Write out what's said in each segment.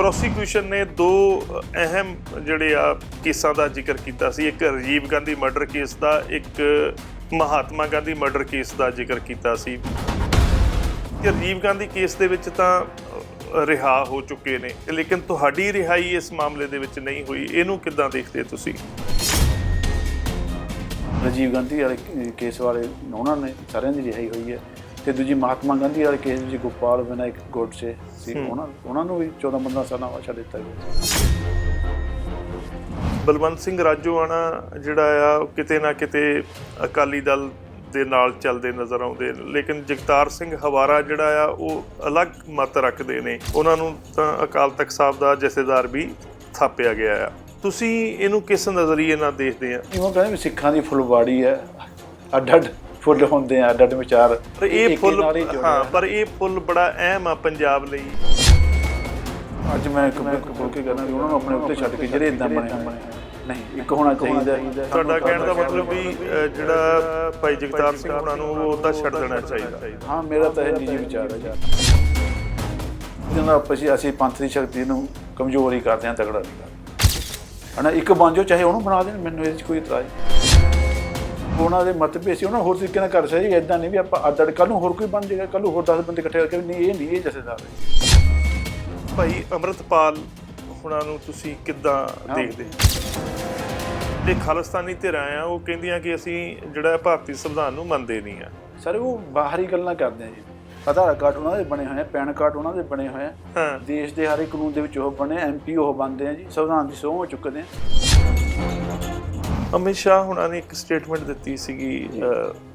Prosecution ਨੇ ਦੋ ਅਹਿਮ ਜਿਹੜੇ ਆ ਕੇਸਾਂ ਦਾ ਜ਼ਿਕਰ ਕੀਤਾ ਸੀ। ਇੱਕ ਰਾਜੀਵ ਗਾਂਧੀ ਮਰਡਰ ਕੇਸ ਦਾ ਇੱਕ ਮਹਾਤਮਾ ਗਾਂਧੀ ਮਰਡਰ ਕੇਸ ਦਾ ਜ਼ਿਕਰ ਕੀਤਾ ਸੀ। ਕਿ ਰਾਜੀਵ ਗਾਂਧੀ ਕੇਸ ਦੇ ਵਿੱਚ ਤਾਂ ਅ, ਰਿਹਾ ਹੋ ਚੁੱਕੇ ਨੇ ਲੇਕਿਨ ਤੁਹਾਡੀ ਰਿਹਾਈ ਇਸ ਮਾਮਲੇ ਦੇ ਵਿੱਚ ਨਹੀਂ ਹੋਈ। ਇਹਨੂੰ ਕਿੱਦਾਂ ਦੇਖਦੇ ਤੁਸੀਂ? ਰਾਜੀਵ ਗਾਂਧੀ ਵਾਲੇ ਕੇਸ ਵਾਲੇ ਉਹਨਾਂ ਨੇ ਸਾਰਿਆਂ ਦੀ ਰਿਹਾਈ ਹੋਈ ਹੈ। ਤੇ ਦੂਜੀ ਮਹਾਤਮਾ ਗਾਂਧੀ ਵਾਲੇ ਕੇਸ ਵਿੱਚ ਗੋਪਾਲ ਵਿਨਾਇਕ ਗੋਡਸੇ ਸੀ। ਉਹਨਾਂ ਉਹਨਾਂ ਨੂੰ ਵੀ 14 15 ਸਾਲਾਂ ਬਾਅਦ ਛੱਡ ਦਿੱਤਾ ਗਿਆ। ਬਲਵੰਤ ਸਿੰਘ ਰਾਜੋਆਣਾ ਜਿਹੜਾ ਆ ਉਹ ਕਿਤੇ ਨਾ ਕਿਤੇ ਅਕਾਲੀ ਦਲ ਦੇ ਨਾਲ ਚੱਲਦੇ ਨਜ਼ਰ ਆਉਂਦੇ ਨੇ। ਲੇਕਿਨ ਜਗਤਾਰ ਸਿੰਘ ਹਵਾਰਾ ਜਿਹੜਾ ਆ ਉਹ ਅਲੱਗ ਮਤ ਰੱਖਦੇ ਨੇ। ਉਹਨਾਂ ਨੂੰ ਤਾਂ ਅਕਾਲ ਤਖਤ ਸਾਹਿਬ ਦਾ ਜਥੇਦਾਰ ਵੀ ਥਾਪਿਆ ਗਿਆ ਆ। ਤੁਸੀਂ ਇਹਨੂੰ ਕਿਸ ਨਜ਼ਰੀਏ ਨਾਲ ਦੇਖਦੇ ਆ? ਇਉਂ ਕਹਿੰਦੇ ਵੀ ਸਿੱਖਾਂ ਦੀ ਫੁੱਲਬਾੜੀ ਹੈ। ਅੱਡ ਅੱਡ ਫੁੱਲ ਹੁੰਦੇ ਆ ਅੱਡ ਅੱਡ ਵਿਚਾਰ ਪਰ ਇਹ ਫੁੱਲ ਹੀ। ਪਰ ਇਹ ਫੁੱਲ ਬੜਾ ਅਹਿਮ ਆ ਪੰਜਾਬ ਲਈ ਅੱਜ ਮੈਂ ਇੱਕ ਇੱਕ ਖੋਲ ਕੇ ਵੀ ਉਹਨਾਂ ਨੂੰ ਆਪਣੇ ਉੱਤੇ ਛੱਡ ਕੇ ਜਿਹੜੇ ਇਦਾਂ ਬਣੇ। ਨਹੀਂ ਇੱਕ ਹੋਣਾ ਚਾਹੀਦਾ ਤੁਹਾਡਾ ਕਹਿਣ ਦਾ ਮਤਲਬ ਵੀ ਜਿਹੜਾ ਭਾਈ ਜਗਤਾਰ ਸਿੰਘ ਉਹਨਾਂ ਨੂੰ ਉਹ ਉਹਦਾ ਛੱਡ ਦੇਣਾ ਚਾਹੀਦਾ ਹਾਂ ਮੇਰਾ ਤਾਂ ਇਹ ਨਿੱਜੀ ਵਿਚਾਰ ਹੈ ਜਿਹਨਾਂ ਆਪਾਂ ਅਸੀਂ ਅਸੀਂ ਪੰਥ ਦੀ ਸ਼ਕਤੀ ਨੂੰ ਕਮਜ਼ੋਰ ਹੀ ਕਰਦੇ ਹਾਂ ਤਗੜਾ ਨਹੀਂ ਕਰਦੇ ਹਨਾ ਇੱਕ ਬਣ ਜਾਓ ਚਾਹੇ ਉਹਨੂੰ ਬਣਾ ਦੇਣ ਮੈਨੂੰ ਇਹਦੇ 'ਚ ਕੋਈ ਇਤਰਾਜ਼ ਨਹੀਂ। ਉਹਨਾਂ ਦੇ ਮਤਭੇਦ ਸੀ ਉਹਨਾਂ ਹੋਰ ਤਰੀਕੇ ਨਾਲ ਕਰ ਸਕਦੇ ਇਦਾਂ ਨਹੀਂ ਵੀ ਆਪਾਂ ਅੱਡ ਅੱਡ ਕੱਲ ਨੂੰ ਹੋਰ ਕੋਈ ਬਣ ਜਾਏਗਾ ਕੱਲ ਨੂੰ ਹੋਰ 10 ਬੰਦੇ ਇਕੱਠੇ ਕਰਕੇ ਨਹੀਂ ਇਹ ਨਹੀਂ ਇਹ ਜਥੇਦਾਰ ਹੈ ਭਾਈ ਅਮਰਤਪਾਲ ਹੁਣਾਂ ਨੂੰ ਤੁਸੀਂ ਕਿੱਦਾਂ ਹਾਂ। ਦੇਖਦੇ ਇਹ ਖਾਲਿਸਤਾਨੀ ਧਿਰਾਂ ਆ ਉਹ ਕਹਿੰਦੀਆਂ ਕਿ ਅਸੀਂ ਜਿਹੜਾ ਭਾਰਤੀ ਸੰਵਿਧਾਨ ਨੂੰ ਮੰਨਦੇ ਨਹੀਂ ਆ। ਸਰ ਉਹ ਬਾਹਰੀ ਗੱਲਾਂ ਕਰਦੇ ਆ ਜੀ। ਆਧਾਰ ਕਾਰਡ ਉਹਨਾਂ ਦੇ ਬਣੇ ਹੋਏ ਆ ਪੈਨ ਕਾਰਡ ਉਹਨਾਂ ਦੇ ਬਣੇ ਹੋਏ ਆ। ਦੇਸ਼ ਦੇ ਹਰ ਇੱਕ ਕਾਨੂੰਨ ਦੇ ਵਿੱਚ ਉਹ ਬਣੇ ਐਮਪੀ ਉਹ ਬਣਦੇ ਆ ਜੀ ਸੰਵਿਧਾਨ ਦੀ ਸਹੁੰ ਚੁੱਕਦੇ ਆ ਅਮਿਤ ਸ਼ਾਹ ਹੁਣਾਂ ਨੇ ਇੱਕ ਸਟੇਟਮੈਂਟ ਦਿੱਤੀ ਸੀਗੀ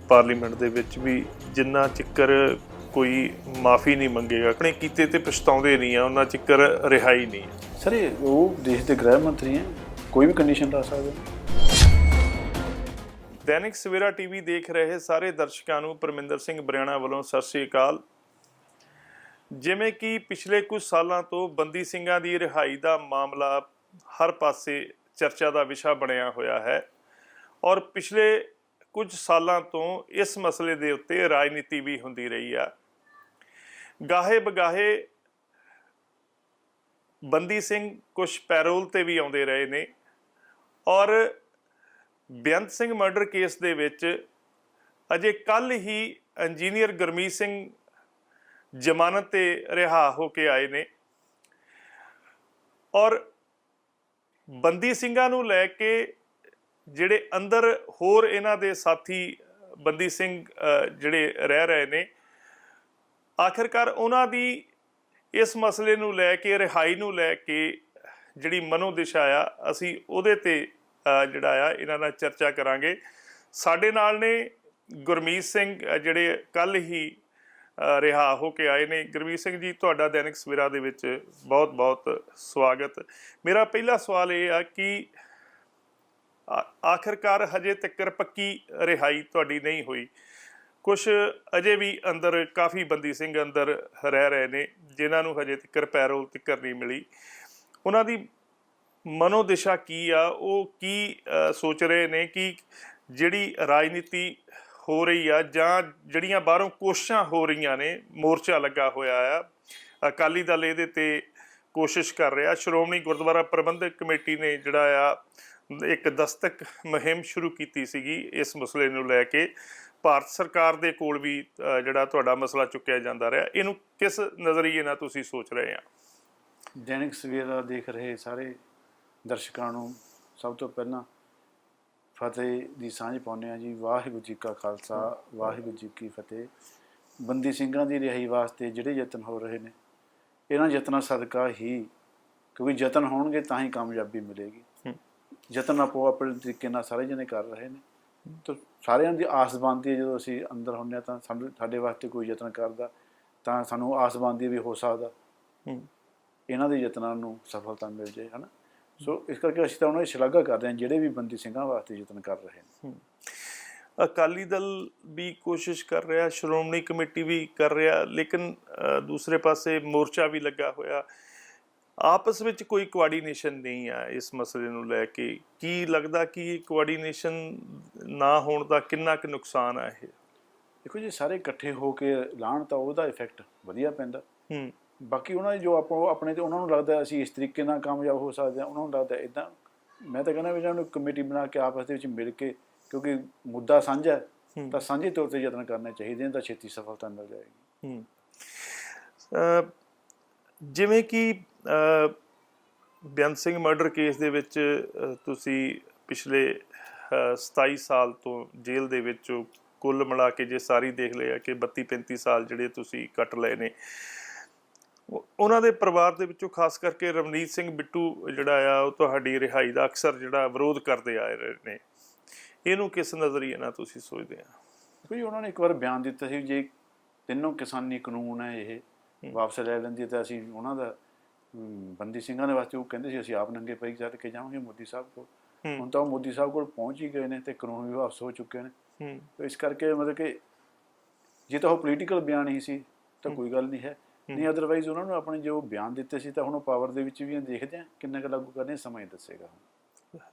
ਪਾਰਲੀਮੈਂਟ ਦੇ ਵਿੱਚ ਵੀ ਜਿੰਨਾ ਚਿੱਕਰ ਕੋਈ ਮਾਫੀ ਨਹੀਂ ਮੰਗੇਗਾ ਆਪਣੇ ਕੀਤੇ ਤੇ ਪਛਤਾਉਂਦੇ ਨਹੀਂ ਆ ਉਹਨਾਂ ਚਿੱਕਰ ਰਿਹਾਈ ਨਹੀਂ ਸਰ ਇਹ ਉਹ ਦੇਸ਼ ਦੇ ਗ੍ਰਹਿ ਮੰਤਰੀ ਹੈ ਕੋਈ ਵੀ ਕੰਡੀਸ਼ਨ ਲਾ ਸਕਦੇ ਦੈਨਿਕ ਸਵੇਰਾ ਟੀਵੀ ਦੇਖ ਰਹੇ ਸਾਰੇ ਦਰਸ਼ਕਾਂ ਨੂੰ ਪਰਮਿੰਦਰ ਸਿੰਘ ਬਰਿਆਣਾ ਵੱਲੋਂ ਸਤਿ ਸ੍ਰੀ ਅਕਾਲ। ਜਿਵੇਂ ਕਿ ਪਿਛਲੇ ਕੁਝ ਸਾਲਾਂ ਤੋਂ ਬੰਦੀ ਸਿੰਘਾਂ ਦੀ ਰਿਹਾਈ ਦਾ ਮਾਮਲਾ ਹਰ ਪਾਸੇ ਚਰਚਾ ਦਾ ਵਿਸ਼ਾ ਬਣਿਆ ਹੋਇਆ ਹੈ। ਔਰ ਪਿਛਲੇ ਕੁਝ ਸਾਲਾਂ ਤੋਂ ਇਸ ਮਸਲੇ ਦੇ ਉੱਤੇ ਰਾਜਨੀਤੀ ਵੀ ਹੁੰਦੀ ਰਹੀ ਆ। ਗਾਹੇ ਬਗਾਹੇ ਬੰਦੀ ਸਿੰਘ ਕੁਝ ਪੈਰੋਲ ਤੇ ਵੀ ਆਉਂਦੇ ਰਹੇ ਨੇ। ਔਰ ਬੇਅੰਤ ਸਿੰਘ ਮਰਡਰ ਕੇਸ ਦੇ ਵਿੱਚ ਅਜੇ ਕੱਲ ਹੀ ਇੰਜੀਨੀਅਰ ਗੁਰਮੀਤ ਸਿੰਘ ਜ਼ਮਾਨਤ ਤੇ ਰਿਹਾ ਹੋ ਕੇ ਆਏ ਨੇ। ਔਰ ਬੰਦੀ ਸਿੰਘਾਂ ਨੂੰ ਲੈ ਕੇ ਜਿਹੜੇ ਅੰਦਰ ਹੋਰ ਇਹਨਾਂ ਦੇ ਸਾਥੀ ਬੰਦੀ ਸਿੰਘ ਜਿਹੜੇ ਰਹਿ ਰਹੇ ਨੇ, ਆਖਿਰਕਾਰ ਉਹਨਾਂ ਦੀ ਇਸ ਮਸਲੇ ਨੂੰ ਲੈ ਕੇ, ਰਿਹਾਈ ਨੂੰ ਲੈ ਕੇ ਜਿਹੜੀ ਮਨੋ ਦਿਸ਼ਾ ਆ, ਅਸੀਂ ਉਹਦੇ ਤੇ ਜਿਹੜਾ ਆ, ਇਹਨਾਂ ਨਾਲ ਚਰਚਾ ਕਰਾਂਗੇ। ਸਾਡੇ ਨਾਲ ਨੇ ਗੁਰਮੀਤ ਸਿੰਘ ਜਿਹੜੇ ਕੱਲ ਹੀ ਰਿਹਾ ਹੋ ਕੇ ਆਏ ਨੇ। ਗੁਰਮੀਤ ਸਿੰਘ ਜੀ, ਤੁਹਾਡਾ ਦੈਨਿਕ ਸਵੇਰਾ ਦੇ ਵਿੱਚ ਬਹੁਤ-ਬਹੁਤ ਸਵਾਗਤ। ਮੇਰਾ ਪਹਿਲਾ ਸਵਾਲ ਇਹ ਆ ਕਿ ਆ- ਆਖਿਰਕਾਰ ਹਜੇ ਤੱਕ ਪੱਕੀ ਰਿਹਾਈ ਤੁਹਾਡੀ ਨਹੀਂ ਹੋਈ। ਕੁਝ ਅਜੇ ਵੀ ਅੰਦਰ ਕਾਫੀ ਬੰਦੀ ਸਿੰਘ ਅੰਦਰ ਰਹਿ ਰਹੇ ਨੇ, ਜਿਨ੍ਹਾਂ ਨੂੰ ਹਜੇ ਤੱਕ ਪੈਰੋਲ ਤੱਕ ਨਹੀਂ ਮਿਲੀ। ਉਹਨਾਂ ਦੀ ਮਨੋਦਿਸ਼ਾ ਕੀ ਆ? ਉਹ ਕੀ ਸੋਚ ਰਹੇ ਨੇ ਕਿ ਜਿਹੜੀ ਰਾਜਨੀਤੀ ਹੋ ਰਹੀ ਆ ਜਾਂ ਜਿਹੜੀਆਂ ਬਾਹਰੋਂ ਕੋਸ਼ਿਸ਼ਾਂ ਹੋ ਰਹੀਆਂ ਨੇ, ਮੋਰਚਾ ਲੱਗਾ ਹੋਇਆ ਆ। ਅਕਾਲੀ ਦਲ ਇਹਦੇ ਤੇ ਕੋਸ਼ਿਸ਼ ਕਰ ਰਿਹਾ। ਸ਼੍ਰੋਮਣੀ ਗੁਰਦੁਆਰਾ ਪ੍ਰਬੰਧਕ ਕਮੇਟੀ ਨੇ ਜਿਹੜਾ ਆ, ਇੱਕ ਦਸਤਕ ਮੁਹਿੰਮ ਸ਼ੁਰੂ ਕੀਤੀ ਸੀਗੀ ਇਸ ਮਸਲੇ ਨੂੰ ਲੈ ਕੇ। ਭਾਰਤ ਸਰਕਾਰ ਦੇ ਕੋਲ ਵੀ ਜਿਹੜਾ ਤੁਹਾਡਾ ਮਸਲਾ ਚੁੱਕਿਆ ਜਾਂਦਾ ਰਿਹਾ। ਇਹਨੂੰ ਕਿਸ ਨਜ਼ਰੀਏ ਨਾਲ ਤੁਸੀਂ ਸੋਚ ਰਹੇ ਆ? ਦੈਨਿਕ ਸਵੇਰਾ ਦੇਖ ਰਹੇ ਸਾਰੇ ਦਰਸ਼ਕਾਂ ਨੂੰ ਸਭ ਤੋਂ ਪਹਿਲਾਂ ਫਤਿਹ ਦੀ ਸਾਂਝ ਪਾਉਂਦੇ ਆ ਜੀ। ਵਾਹਿਗੁਰੂ ਜੀ ਕਾ ਖਾਲਸਾ ਵਾਹਿਗੁਰੂ ਜੀ ਕੀ ਫਤਿਹ। ਬੰਦੀ ਸਿੰਘਾਂ ਦੀ ਰਿਹਾਈ ਵਾਸਤੇ ਜਿਹੜੇ ਯਤਨ ਹੋ ਰਹੇ ਨੇ ਇਹਨਾਂ ਯਤਨਾਂ ਸਦਕਾ ਹੀ ਕਿਉਂਕਿ ਯਤਨ ਹੋਣਗੇ ਤਾਂ ਹੀ ਕਾਮਯਾਬੀ ਮਿਲੇਗੀ। ਯਤਨ ਆਪੋ ਆਪਣੇ ਤਰੀਕੇ ਨਾਲ ਸਾਰੇ ਜਣੇ ਕਰ ਰਹੇ ਨੇ। ਤਾਂ ਸਾਰਿਆਂ ਦੀ ਆਸ ਬਣਦੀ ਹੈ ਜਦੋਂ ਅਸੀਂ ਅੰਦਰ ਹੁੰਦੇ ਹਾਂ ਤਾਂ ਸਾਡੇ ਵਾਸਤੇ ਕੋਈ ਯਤਨ ਕਰਦਾ ਤਾਂ ਸਾਨੂੰ ਆਸ ਬਣਦੀ ਹੈ ਵੀ ਹੋ ਸਕਦਾ। ਇਹਨਾਂ ਦੇ ਯਤਨਾਂ ਨੂੰ ਸਫਲਤਾ ਮਿਲ ਜਾਏ ਹਨਾ? ਸੋ ਇਸ ਕਰਕੇ ਅਸੀਂ ਤਾਂ ਉਹਨਾਂ ਦੀ ਸ਼ਲਾਘਾ ਕਰਦੇ ਹਾਂ ਜਿਹੜੇ ਵੀ ਬੰਦੀ ਸਿੰਘਾਂ ਵਾਸਤੇ ਯਤਨ ਕਰ ਰਹੇ ਨੇ। ਅਕਾਲੀ ਦਲ ਵੀ ਕੋਸ਼ਿਸ਼ ਕਰ ਰਿਹਾ ਸ਼੍ਰੋਮਣੀ ਕਮੇਟੀ ਵੀ ਕਰ ਰਿਹਾ ਲੇਕਿਨ ਦੂਸਰੇ ਪਾਸੇ ਮੋਰਚਾ ਵੀ ਲੱਗਾ ਹੋਇਆ। ਆਪਸ ਵਿੱਚ ਕੋਈ ਕੋਆਰਡੀਨੇਸ਼ਨ ਨਹੀਂ ਆ ਇਸ ਮਸਲੇ ਨੂੰ ਲੈ ਕੇ। ਕੀ ਲੱਗਦਾ ਕਿ ਕੋਆਰਡੀਨੇਸ਼ਨ ਨਾ ਹੋਣ ਦਾ ਕਿੰਨਾ ਕੁ ਨੁਕਸਾਨ ਆ ਇਹ? ਦੇਖੋ ਜੀ ਸਾਰੇ ਇਕੱਠੇ ਹੋ ਕੇ ਲਾਣ ਤਾਂ ਉਹਦਾ ਇਫੈਕਟ ਵਧੀਆ ਪੈਂਦਾ। ਹੂੰ। ਬਾਕੀ ਉਹਨਾਂ ਦੀ ਜੋ ਆਪਾਂ ਆਪਣੇ ਤੇ ਉਹਨਾਂ ਨੂੰ ਲੱਗਦਾ ਅਸੀਂ ਇਸ ਤਰੀਕੇ ਨਾਲ ਕਾਮਯਾਬ ਹੋ ਸਕਦੇ ਹਾਂ ਉਹਨਾਂ ਨੂੰ ਲੱਗਦਾ ਇਦਾਂ ਮੈਂ ਤਾਂ ਕਹਿੰਦਾ ਵੀ ਇਹਨਾਂ ਨੂੰ ਕਮੇਟੀ ਬਣਾ ਕੇ ਆਪਸ ਦੇ ਵਿੱਚ ਮਿਲ ਕੇ ਕਿਉਂਕਿ ਮੁੱਦਾ ਸਾਂਝਾ ਹੈ। ਤਾਂ ਸਾਂਝੇ ਤੌਰ ਤੇ ਯਤਨ ਕਰਨੇ ਚਾਹੀਦੇ ਨੇ ਤਾਂ ਛੇਤੀ ਸਫਲਤਾ ਮਿਲ ਜਾਏਗੀ ਹੂੰ ਜਿਵੇਂ ਕਿ ਬੇਅੰਤ ਸਿੰਘ ਮਰਡਰ ਕੇਸ ਦੇ ਵਿੱਚ ਤੁਸੀਂ ਪਿਛਲੇ ਅਹ 27 ਸਾਲ ਤੋਂ ਜੇਲ੍ਹ ਦੇ ਵਿੱਚ। ਕੁੱਲ ਮਿਲਾ ਕੇ ਜੇ ਸਾਰੀ ਦੇਖ ਲਿਆ ਕਿ 32 35 ਸਾਲ ਜਿਹੜੇ ਤੁਸੀਂ ਕੱਟ ਲਏ ਨੇ ਉਹਨਾਂ ਦੇ ਪਰਿਵਾਰ ਦੇ ਵਿੱਚੋਂ ਖਾਸ ਕਰਕੇ ਰਵਨੀਤ ਸਿੰਘ ਬਿੱਟੂ ਜਿਹੜਾ ਆ ਉਹ ਤੁਹਾਡੀ ਰਿਹਾਈ ਦਾ ਅਕਸਰ ਜਿਹੜਾ ਵਿਰੋਧ ਕਰਦੇ ਆਏ ਰਹੇ ਨੇ। ਇਹਨੂੰ ਕਿਸ ਨਜ਼ਰੀਏ ਨਾਲ ਤੁਸੀਂ ਸੋਚਦੇ ਆ? ਕੋਈ ਉਹਨਾਂ ਨੇ ਇੱਕ ਵਾਰ ਬਿਆਨ ਦਿੱਤਾ ਸੀ ਜੇ ਤਿੰਨੋਂ ਕਿਸਾਨੀ ਕਾਨੂੰਨ ਹੈ ਇਹ ਵਾਪਸ ਲੈ ਲੈਂਦੀ ਤਾਂ ਅਸੀਂ ਉਹਨਾਂ ਦਾ ਬੰਦੀ ਸਿੰਘਾਂ ਦੇ ਵਾਸਤੇ ਉਹ ਕਹਿੰਦੇ ਸੀ ਅਸੀਂ ਆਪ ਨੰਗੇ ਪੈਰੀ ਚੱਲ ਕੇ ਜਾਵਾਂਗੇ ਮੋਦੀ ਸਾਹਿਬ ਕੋਲ। ਹੁਣ ਤਾਂ ਮੋਦੀ ਸਾਹਿਬ ਕੋਲ ਪਹੁੰਚ ਹੀ ਗਏ ਨੇ ਤੇ ਕਾਨੂੰਨ ਵੀ ਵਾਪਸ ਹੋ ਚੁੱਕੇ ਨੇ। ਹੂੰ। ਤੇ ਇਸ ਕਰਕੇ ਮਤਲਬ ਕਿ ਜੇ ਤਾਂ ਉਹ ਪੋਲੀਟੀਕਲ ਬਿਆਨ ਹੀ ਸੀ ਤਾਂ ਕੋਈ ਗੱਲ ਨਹੀਂ ਹੈ। ਨਹੀਂ ਅਦਰਵਾਈਜ਼ ਉਹਨਾਂ ਨੂੰ ਆਪਣੇ ਜੋ ਬਿਆਨ ਦਿੱਤੇ ਸੀ ਤਾਂ ਹੁਣ ਉਹ ਪਾਵਰ ਦੇ ਵਿੱਚ ਵੀ ਦੇਖਦੇ ਆ ਕਿੰਨਾ ਕੁ ਲਾਗੂ ਕਰਨੇ ਸਮਾਂ ਹੀ ਦੱਸੇਗਾ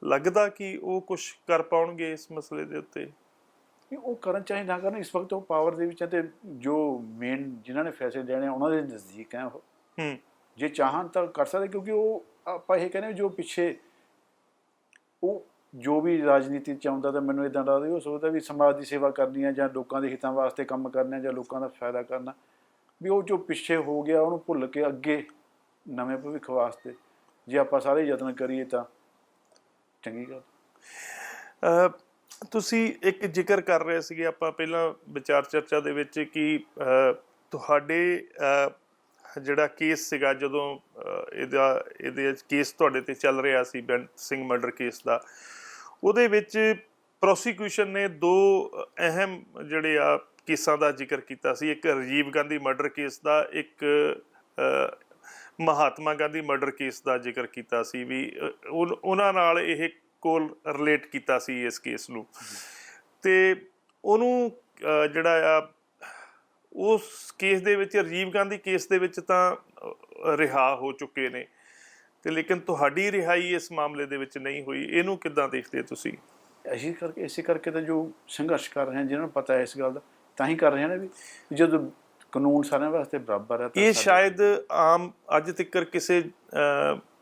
ਲੱਗਦਾ ਕਿ ਉਹ ਕੁਝ ਕਰ ਪਾਉਣਗੇ ਇਸ ਮਸਲੇ ਦੇ ਉੱਤੇ? ਨਹੀਂ, ਉਹ ਕਰਨ ਚਾਹੇ ਨਾ ਕਰਨ ਇਸ ਵਕਤ ਉਹ ਪਾਵਰ ਦੇ ਵਿੱਚ ਹੈ ਤੇ ਜੋ ਮੇਨ ਜਿਨ੍ਹਾਂ ਨੇ ਫੈਸਲੇ ਲੈਣੇ ਆ, ਉਹਨਾਂ ਦੇ ਨਜ਼ਦੀਕ ਹੈ ਉਹ। ਹੂੰ। ਜੇ ਚਾਹਣ ਤਾਂ ਕਰ ਸਕਦੇ ਕਿਉਂਕਿ ਉਹ ਆਪਾਂ ਇਹ ਕਹਿੰਦੇ ਜੋ ਪਿੱਛੇ ਉਹ ਜੋ ਵੀ ਰਾਜਨੀਤੀ ਚ ਆਉਂਦਾ ਤਾਂ ਮੈਨੂੰ ਇਦਾਂ ਲੱਗਦਾ ਉਹ ਸੋਚਦਾ ਵੀ ਸਮਾਜ ਦੀ ਸੇਵਾ ਕਰਨੀ ਹੈ ਜਾਂ ਲੋਕਾਂ ਦੇ ਹਿੱਤਾਂ ਵਾਸਤੇ ਕੰਮ ਕਰਨਾ ਜਾਂ ਲੋਕਾਂ ਦਾ ਫਾਇਦਾ ਕਰਨਾ। ਵੀ ਉਹ ਜੋ ਪਿੱਛੇ ਹੋ ਗਿਆ, ਉਹਨੂੰ ਭੁੱਲ ਕੇ ਅੱਗੇ ਨਵੇਂ ਭਵਿੱਖ ਵਾਸਤੇ ਜੇ ਆਪਾਂ ਸਾਰੇ ਯਤਨ ਕਰੀਏ ਤਾਂ ਚੰਗੀ ਗੱਲ। ਤੁਸੀਂ ਇੱਕ ਜ਼ਿਕਰ ਕਰ ਰਹੇ ਸੀਗੇ ਆਪਾਂ ਪਹਿਲਾਂ ਵਿਚਾਰ ਚਰਚਾ ਦੇ ਵਿੱਚ ਕਿ ਤੁਹਾਡੇ ਜਿਹੜਾ ਕੇਸ ਸੀਗਾ ਜਦੋਂ ਇਹਦਾ, ਇਹਦੇ ਕੇਸ ਤੁਹਾਡੇ ਤੇ ਚੱਲ ਰਿਹਾ ਸੀ, ਬੈਂਟ ਸਿੰਘ ਮਰਡਰ ਕੇਸ ਦਾ, ਉਹਦੇ ਵਿੱਚ ਪ੍ਰੋਸੀਕਿਊਸ਼ਨ ਨੇ ਦੋ ਅਹਿਮ ਜਿਹੜੇ ਆ ਕੇਸਾਂ ਦਾ ਜ਼ਿਕਰ ਕੀਤਾ ਸੀ। ਇੱਕ ਰਾਜੀਵ ਗਾਂਧੀ ਮਰਡਰ ਕੇਸ ਦਾ ਇੱਕ ਮਹਾਤਮਾ ਗਾਂਧੀ ਮਰਡਰ ਕੇਸ ਦਾ ਜ਼ਿਕਰ ਕੀਤਾ ਸੀ ਵੀ ਉਹਨਾਂ ਨਾਲ ਇਹ ਕੋਲ ਰਿਲੇਟ ਕੀਤਾ ਸੀ ਇਸ ਕੇਸ ਨੂੰ। ਤੇ ਉਹਨੂੰ ਜਿਹੜਾ ਆ ਉਸ ਕੇਸ ਦੇ ਵਿੱਚ ਰਾਜੀਵ ਗਾਂਧੀ ਕੇਸ ਦੇ ਵਿੱਚ ਤਾਂ ਅਹ, ਰਿਹਾ ਹੋ ਚੁੱਕੇ ਨੇ। ਤੇ ਲੇਕਿਨ ਤੁਹਾਡੀ ਰਿਹਾਈ ਇਸ ਮਾਮਲੇ ਦੇ ਵਿੱਚ ਨਹੀਂ ਹੋਈ। ਇਹਨੂੰ ਕਿੱਦਾਂ ਦੇਖਦੇ ਤੁਸੀਂ? ਇਸੇ ਕਰਕੇ ਇਸੇ ਕਰਕੇ ਤਾਂ ਜੋ ਸੰਘਰਸ਼ ਕਰ ਰਹੇ ਹਨ ਜਿਨ੍ਹਾਂ ਨੂੰ ਪਤਾ ਹੈ ਇਸ ਗੱਲ ਦਾ। ਤਾਂ ਹੀ ਕਰ ਰਹੇ ਨੇ ਵੀ ਜਦੋਂ ਕਾਨੂੰਨ ਸਾਰਿਆਂ ਵਾਸਤੇ ਬਰਾਬਰ ਹੈ ਤਾਂ ਇਹ ਸ਼ਾਇਦ ਆਮ ਅੱਜ ਤੱਕ ਕਿਸੇ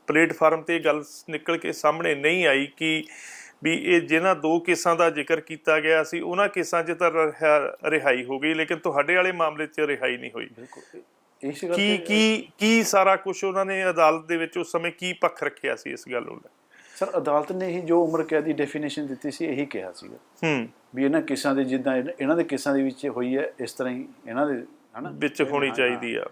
ਪਲੇਟਫਾਰਮ ਤੇ ਇਹ ਗੱਲ ਨਿਕਲ ਕੇ ਸਾਹਮਣੇ ਨਹੀਂ ਆਈ ਕਿ ਵੀ ਇਹ ਜਿਨ੍ਹਾਂ ਦੋ ਕੇਸਾਂ ਦਾ ਜ਼ਿਕਰ ਕੀਤਾ ਗਿਆ ਸੀ ਉਹਨਾਂ ਕੇਸਾਂ 'ਚ ਤਾਂ ਰਿਹਾ- ਰਿਹਾਈ ਹੋ ਗਈ ਲੇਕਿਨ ਤੁਹਾਡੇ ਵਾਲੇ ਮਾਮਲੇ 'ਚ ਰਿਹਾਈ ਨਹੀਂ ਹੋਈ। ਕੀ ਕੀ ਕੀ ਸਾਰਾ ਕੁਝ ਉਹਨਾਂ ਨੇ ਅਦਾਲਤ ਦੇ ਵਿੱਚ ਉਸ ਸਮੇਂ ਕੀ ਪੱਖ ਰੱਖਿਆ ਸੀ ਇਸ ਗੱਲ ਨੂੰ ਸਰ ਅਦਾਲਤ ਨੇ ਹੀ ਜੋ ਉਮਰ ਕੈਦ ਦੀ ਡੈਫੀਨੇਸ਼ਨ ਦਿੱਤੀ ਸੀ ਇਹੀ ਕਿਹਾ ਸੀਗਾ। ਹੂੰ। ਵੀ ਇਹਨਾਂ ਕੇਸਾਂ ਦੇ ਜਿੱਦਾਂ ਇਹਨਾਂ- ਦੇ ਕੇਸਾਂ ਦੇ ਵਿੱਚ ਹੋਈ ਹੈ ਇਸ ਤਰ੍ਹਾਂ ਹੀ ਇਹਨਾਂ ਦੇ ਹਨਾ? ਵਿੱਚ ਹੋਣੀ ਚਾਹੀਦੀ ਆ।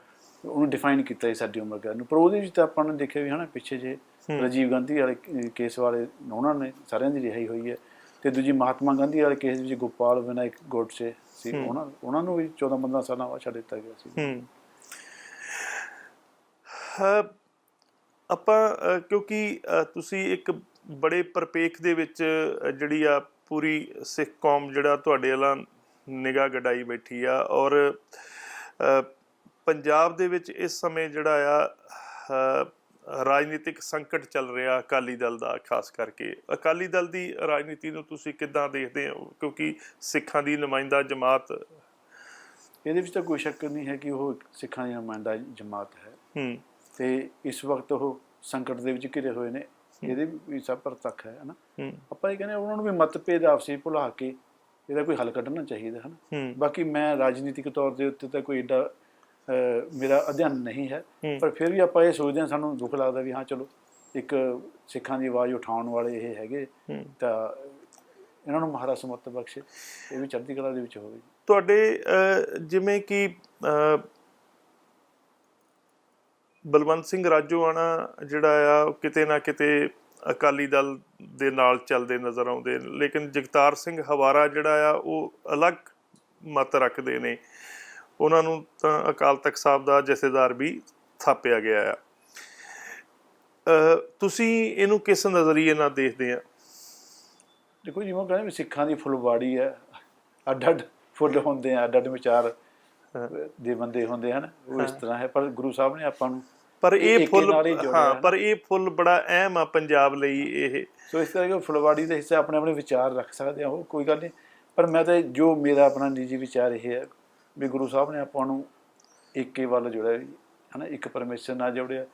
ਉਹਨੂੰ ਡਿਫਾਈਨ ਕੀਤਾ ਸੀ ਸਾਡੀ ਉਮਰ ਕੈਦ ਨੂੰ। ਪਰ ਉਹਦੇ ਵਿੱਚ ਤਾਂ ਆਪਾਂ ਨੇ ਦੇਖਿਆ ਵੀ ਹਨਾ ਪਿੱਛੇ ਜੇ ਰਾਜੀਵ ਗਾਂਧੀ ਵਾਲੇ ਕੇਸ ਵਾਲੇ ਉਹਨਾਂ ਨੇ ਸਾਰਿਆਂ ਦੀ ਰਿਹਾਈ ਹੋਈ ਹੈ। ਤੇ ਦੂਜੀ ਮਹਾਤਮਾ ਗਾਂਧੀ ਵਾਲੇ ਕੇਸ ਵਿੱਚ ਗੋਪਾਲ ਵਿਨਾਇਕ ਗੋਡਸੇ ਸੀ ਉਹਨਾਂ ਉਹਨਾਂ ਨੂੰ ਵੀ 14 15 ਸਾਲਾਂ ਬਾਅਦ ਛੱਡ ਦਿੱਤਾ ਗਿਆ ਸੀ। ਹੂੰ। ਹਾਂ, ਆਪਾਂ ਕਿਉਂਕਿ ਤੁਸੀਂ ਇੱਕ ਬੜੇ ਪਰਪੇਖ ਦੇ ਵਿੱਚ ਜਿਹੜੀ ਆ ਪੂਰੀ ਸਿੱਖ ਕੌਮ ਜਿਹੜਾ ਤੁਹਾਡੇ ਵਾਲਾ ਨਿਗਾਹ ਗਡਾਈ ਬੈਠੀ ਆ ਔਰ ਪੰਜਾਬ ਦੇ ਵਿੱਚ ਇਸ ਸਮੇਂ ਜਿਹੜਾ ਆ ਰਾਜਨੀਤਿਕ ਸੰਕਟ ਚੱਲ ਰਿਹਾ ਅਕਾਲੀ ਦਲ ਦਾ ਖਾਸ ਕਰਕੇ। ਅਕਾਲੀ ਦਲ ਦੀ ਰਾਜਨੀਤੀ ਨੂੰ ਤੁਸੀਂ ਕਿੱਦਾਂ ਦੇਖਦੇ ਹੋ? ਕਿਉਂਕਿ ਸਿੱਖਾਂ ਦੀ ਨੁਮਾਇੰਦਾ ਜਮਾਤ ਇਹਦੇ ਵਿੱਚ ਤਾਂ ਕੋਈ ਸ਼ੱਕ ਨਹੀਂ ਹੈ ਕਿ ਉਹ ਸਿੱਖਾਂ ਦੀ ਨੁਮਾਇੰਦਾ ਜਮਾਤ ਹੈ। ਹੂੰ। ਤੇ ਇਸ ਵਕਤ ਉਹ ਸੰਕਟ ਦੇ ਵਿੱਚ ਘਿਰੇ ਹੋਏ ਨੇ ਇਹਦੇ ਵੀ ਸਭ ਪ੍ਰਤੱਖ ਹੈ ਹਨਾ? ਆਪਾਂ ਇਹ ਕਹਿੰਦੇ ਉਹਨਾਂ ਨੂੰ ਵੀ ਮਤਭੇਦ ਆਪਸੀ ਭੁਲਾ ਕੇ ਇਹਦਾ ਕੋਈ ਹੱਲ ਕੱਢਣਾ ਚਾਹੀਦਾ ਹੈ ਹੂੰ। ਬਾਕੀ ਮੈਂ ਰਾਜਨੀਤਿਕ ਤੌਰ ਦੇ ਉੱਤੇ ਤਾਂ ਕੋਈ ਏਡਾ ਮੇਰਾ ਅਧਿਐਨ ਨਹੀਂ ਹੈ। ਪਰ ਫਿਰ ਵੀ ਆਪਾਂ ਇਹ ਸੋਚਦੇ ਹਾਂ ਸਾਨੂੰ ਦੁੱਖ ਲੱਗਦਾ ਵੀ ਹਾਂ ਚਲੋ ਇੱਕ ਸਿੱਖਾਂ ਦੀ ਆਵਾਜ਼ ਉਠਾਉਣ ਵਾਲੇ ਇਹ ਹੈਗੇ ਤਾਂ ਇਹਨਾਂ ਨੂੰ ਮਹਾਰਾਜ ਸਮਤ ਬਖਸ਼ੇ ਇਹ ਵੀ ਚੜ੍ਹਦੀ ਕਲਾ ਦੇ ਵਿੱਚ ਹੋਵੇ। ਤੁਹਾਡੇ ਜਿਵੇਂ ਕਿ ਬਲਵੰਤ ਸਿੰਘ ਰਾਜੋਆਣਾ ਜਿਹੜਾ ਆ ਕਿਤੇ ਨਾ ਕਿਤੇ ਅਕਾਲੀ ਦਲ ਦੇ ਨਾਲ ਚੱਲਦੇ ਨਜ਼ਰ ਆਉਂਦੇ ਨੇ, ਲੇਕਿਨ ਜਗਤਾਰ ਸਿੰਘ ਹਵਾਰਾ ਜਿਹੜਾ ਆ, ਉਹ ਅਲੱਗ ਮਤ ਰੱਖਦੇ ਨੇ। ਉਹਨਾਂ ਨੂੰ ਤਾਂ ਅਕਾਲ ਤਖਤ ਸਾਹਿਬ ਦਾ ਜਥੇਦਾਰ ਵੀ ਥਾਪਿਆ ਗਿਆ ਆ। ਤੁਸੀਂ ਇਹਨੂੰ ਕਿਸ ਨਜ਼ਰੀਏ ਨਾਲ ਦੇਖਦੇ ਆ? ਦੇਖੋ ਜਿਵੇਂ ਉਹ ਕਹਿੰਦੇ ਵੀ ਸਿੱਖਾਂ ਦੀ ਫੁੱਲਵਾੜੀ ਹੈ। ਅੱਡ ਅੱਡ ਫੁੱਲ ਹੁੰਦੇ ਆ ਅੱਡ ਅੱਡ ਵਿਚਾਰ ਦੇ ਬੰਦੇ ਹੁੰਦੇ ਹਨ ਉਹ ਇਸ ਤਰ੍ਹਾਂ ਹੈ ਪਰ ਗੁਰੂ ਸਾਹਿਬ ਨੇ ਆਪਾਂ ਨੂੰ ਪਰ ਇਹ ਫੁੱਲ ਹੀ। ਪਰ ਇਹ ਫੁੱਲ ਬੜਾ ਅਹਿਮ ਆ ਪੰਜਾਬ ਲਈ ਇਹ। ਸੋ ਇਸ ਤਰ੍ਹਾਂ ਕਿ ਫੁਲਵਾੜੀ ਦੇ ਹਿੱਸੇ ਆਪਣੇ ਆਪਣੇ ਵਿਚਾਰ ਰੱਖ ਸਕਦੇ ਆ ਉਹ ਕੋਈ ਗੱਲ ਨਹੀਂ। ਪਰ ਮੈਂ ਤਾਂ ਜੋ ਮੇਰਾ ਆਪਣਾ ਨਿੱਜੀ ਵਿਚਾਰ ਇਹ ਹੈ ਵੀ ਗੁਰੂ ਸਾਹਿਬ ਨੇ ਆਪਾਂ ਨੂੰ ਏਕੇ ਵੱਲ ਜੁੜਿਆ ਹਨਾ ਇੱਕ ਪਰਮੇਸ਼ਰ ਨਾਲ ਜੁੜਿਆ।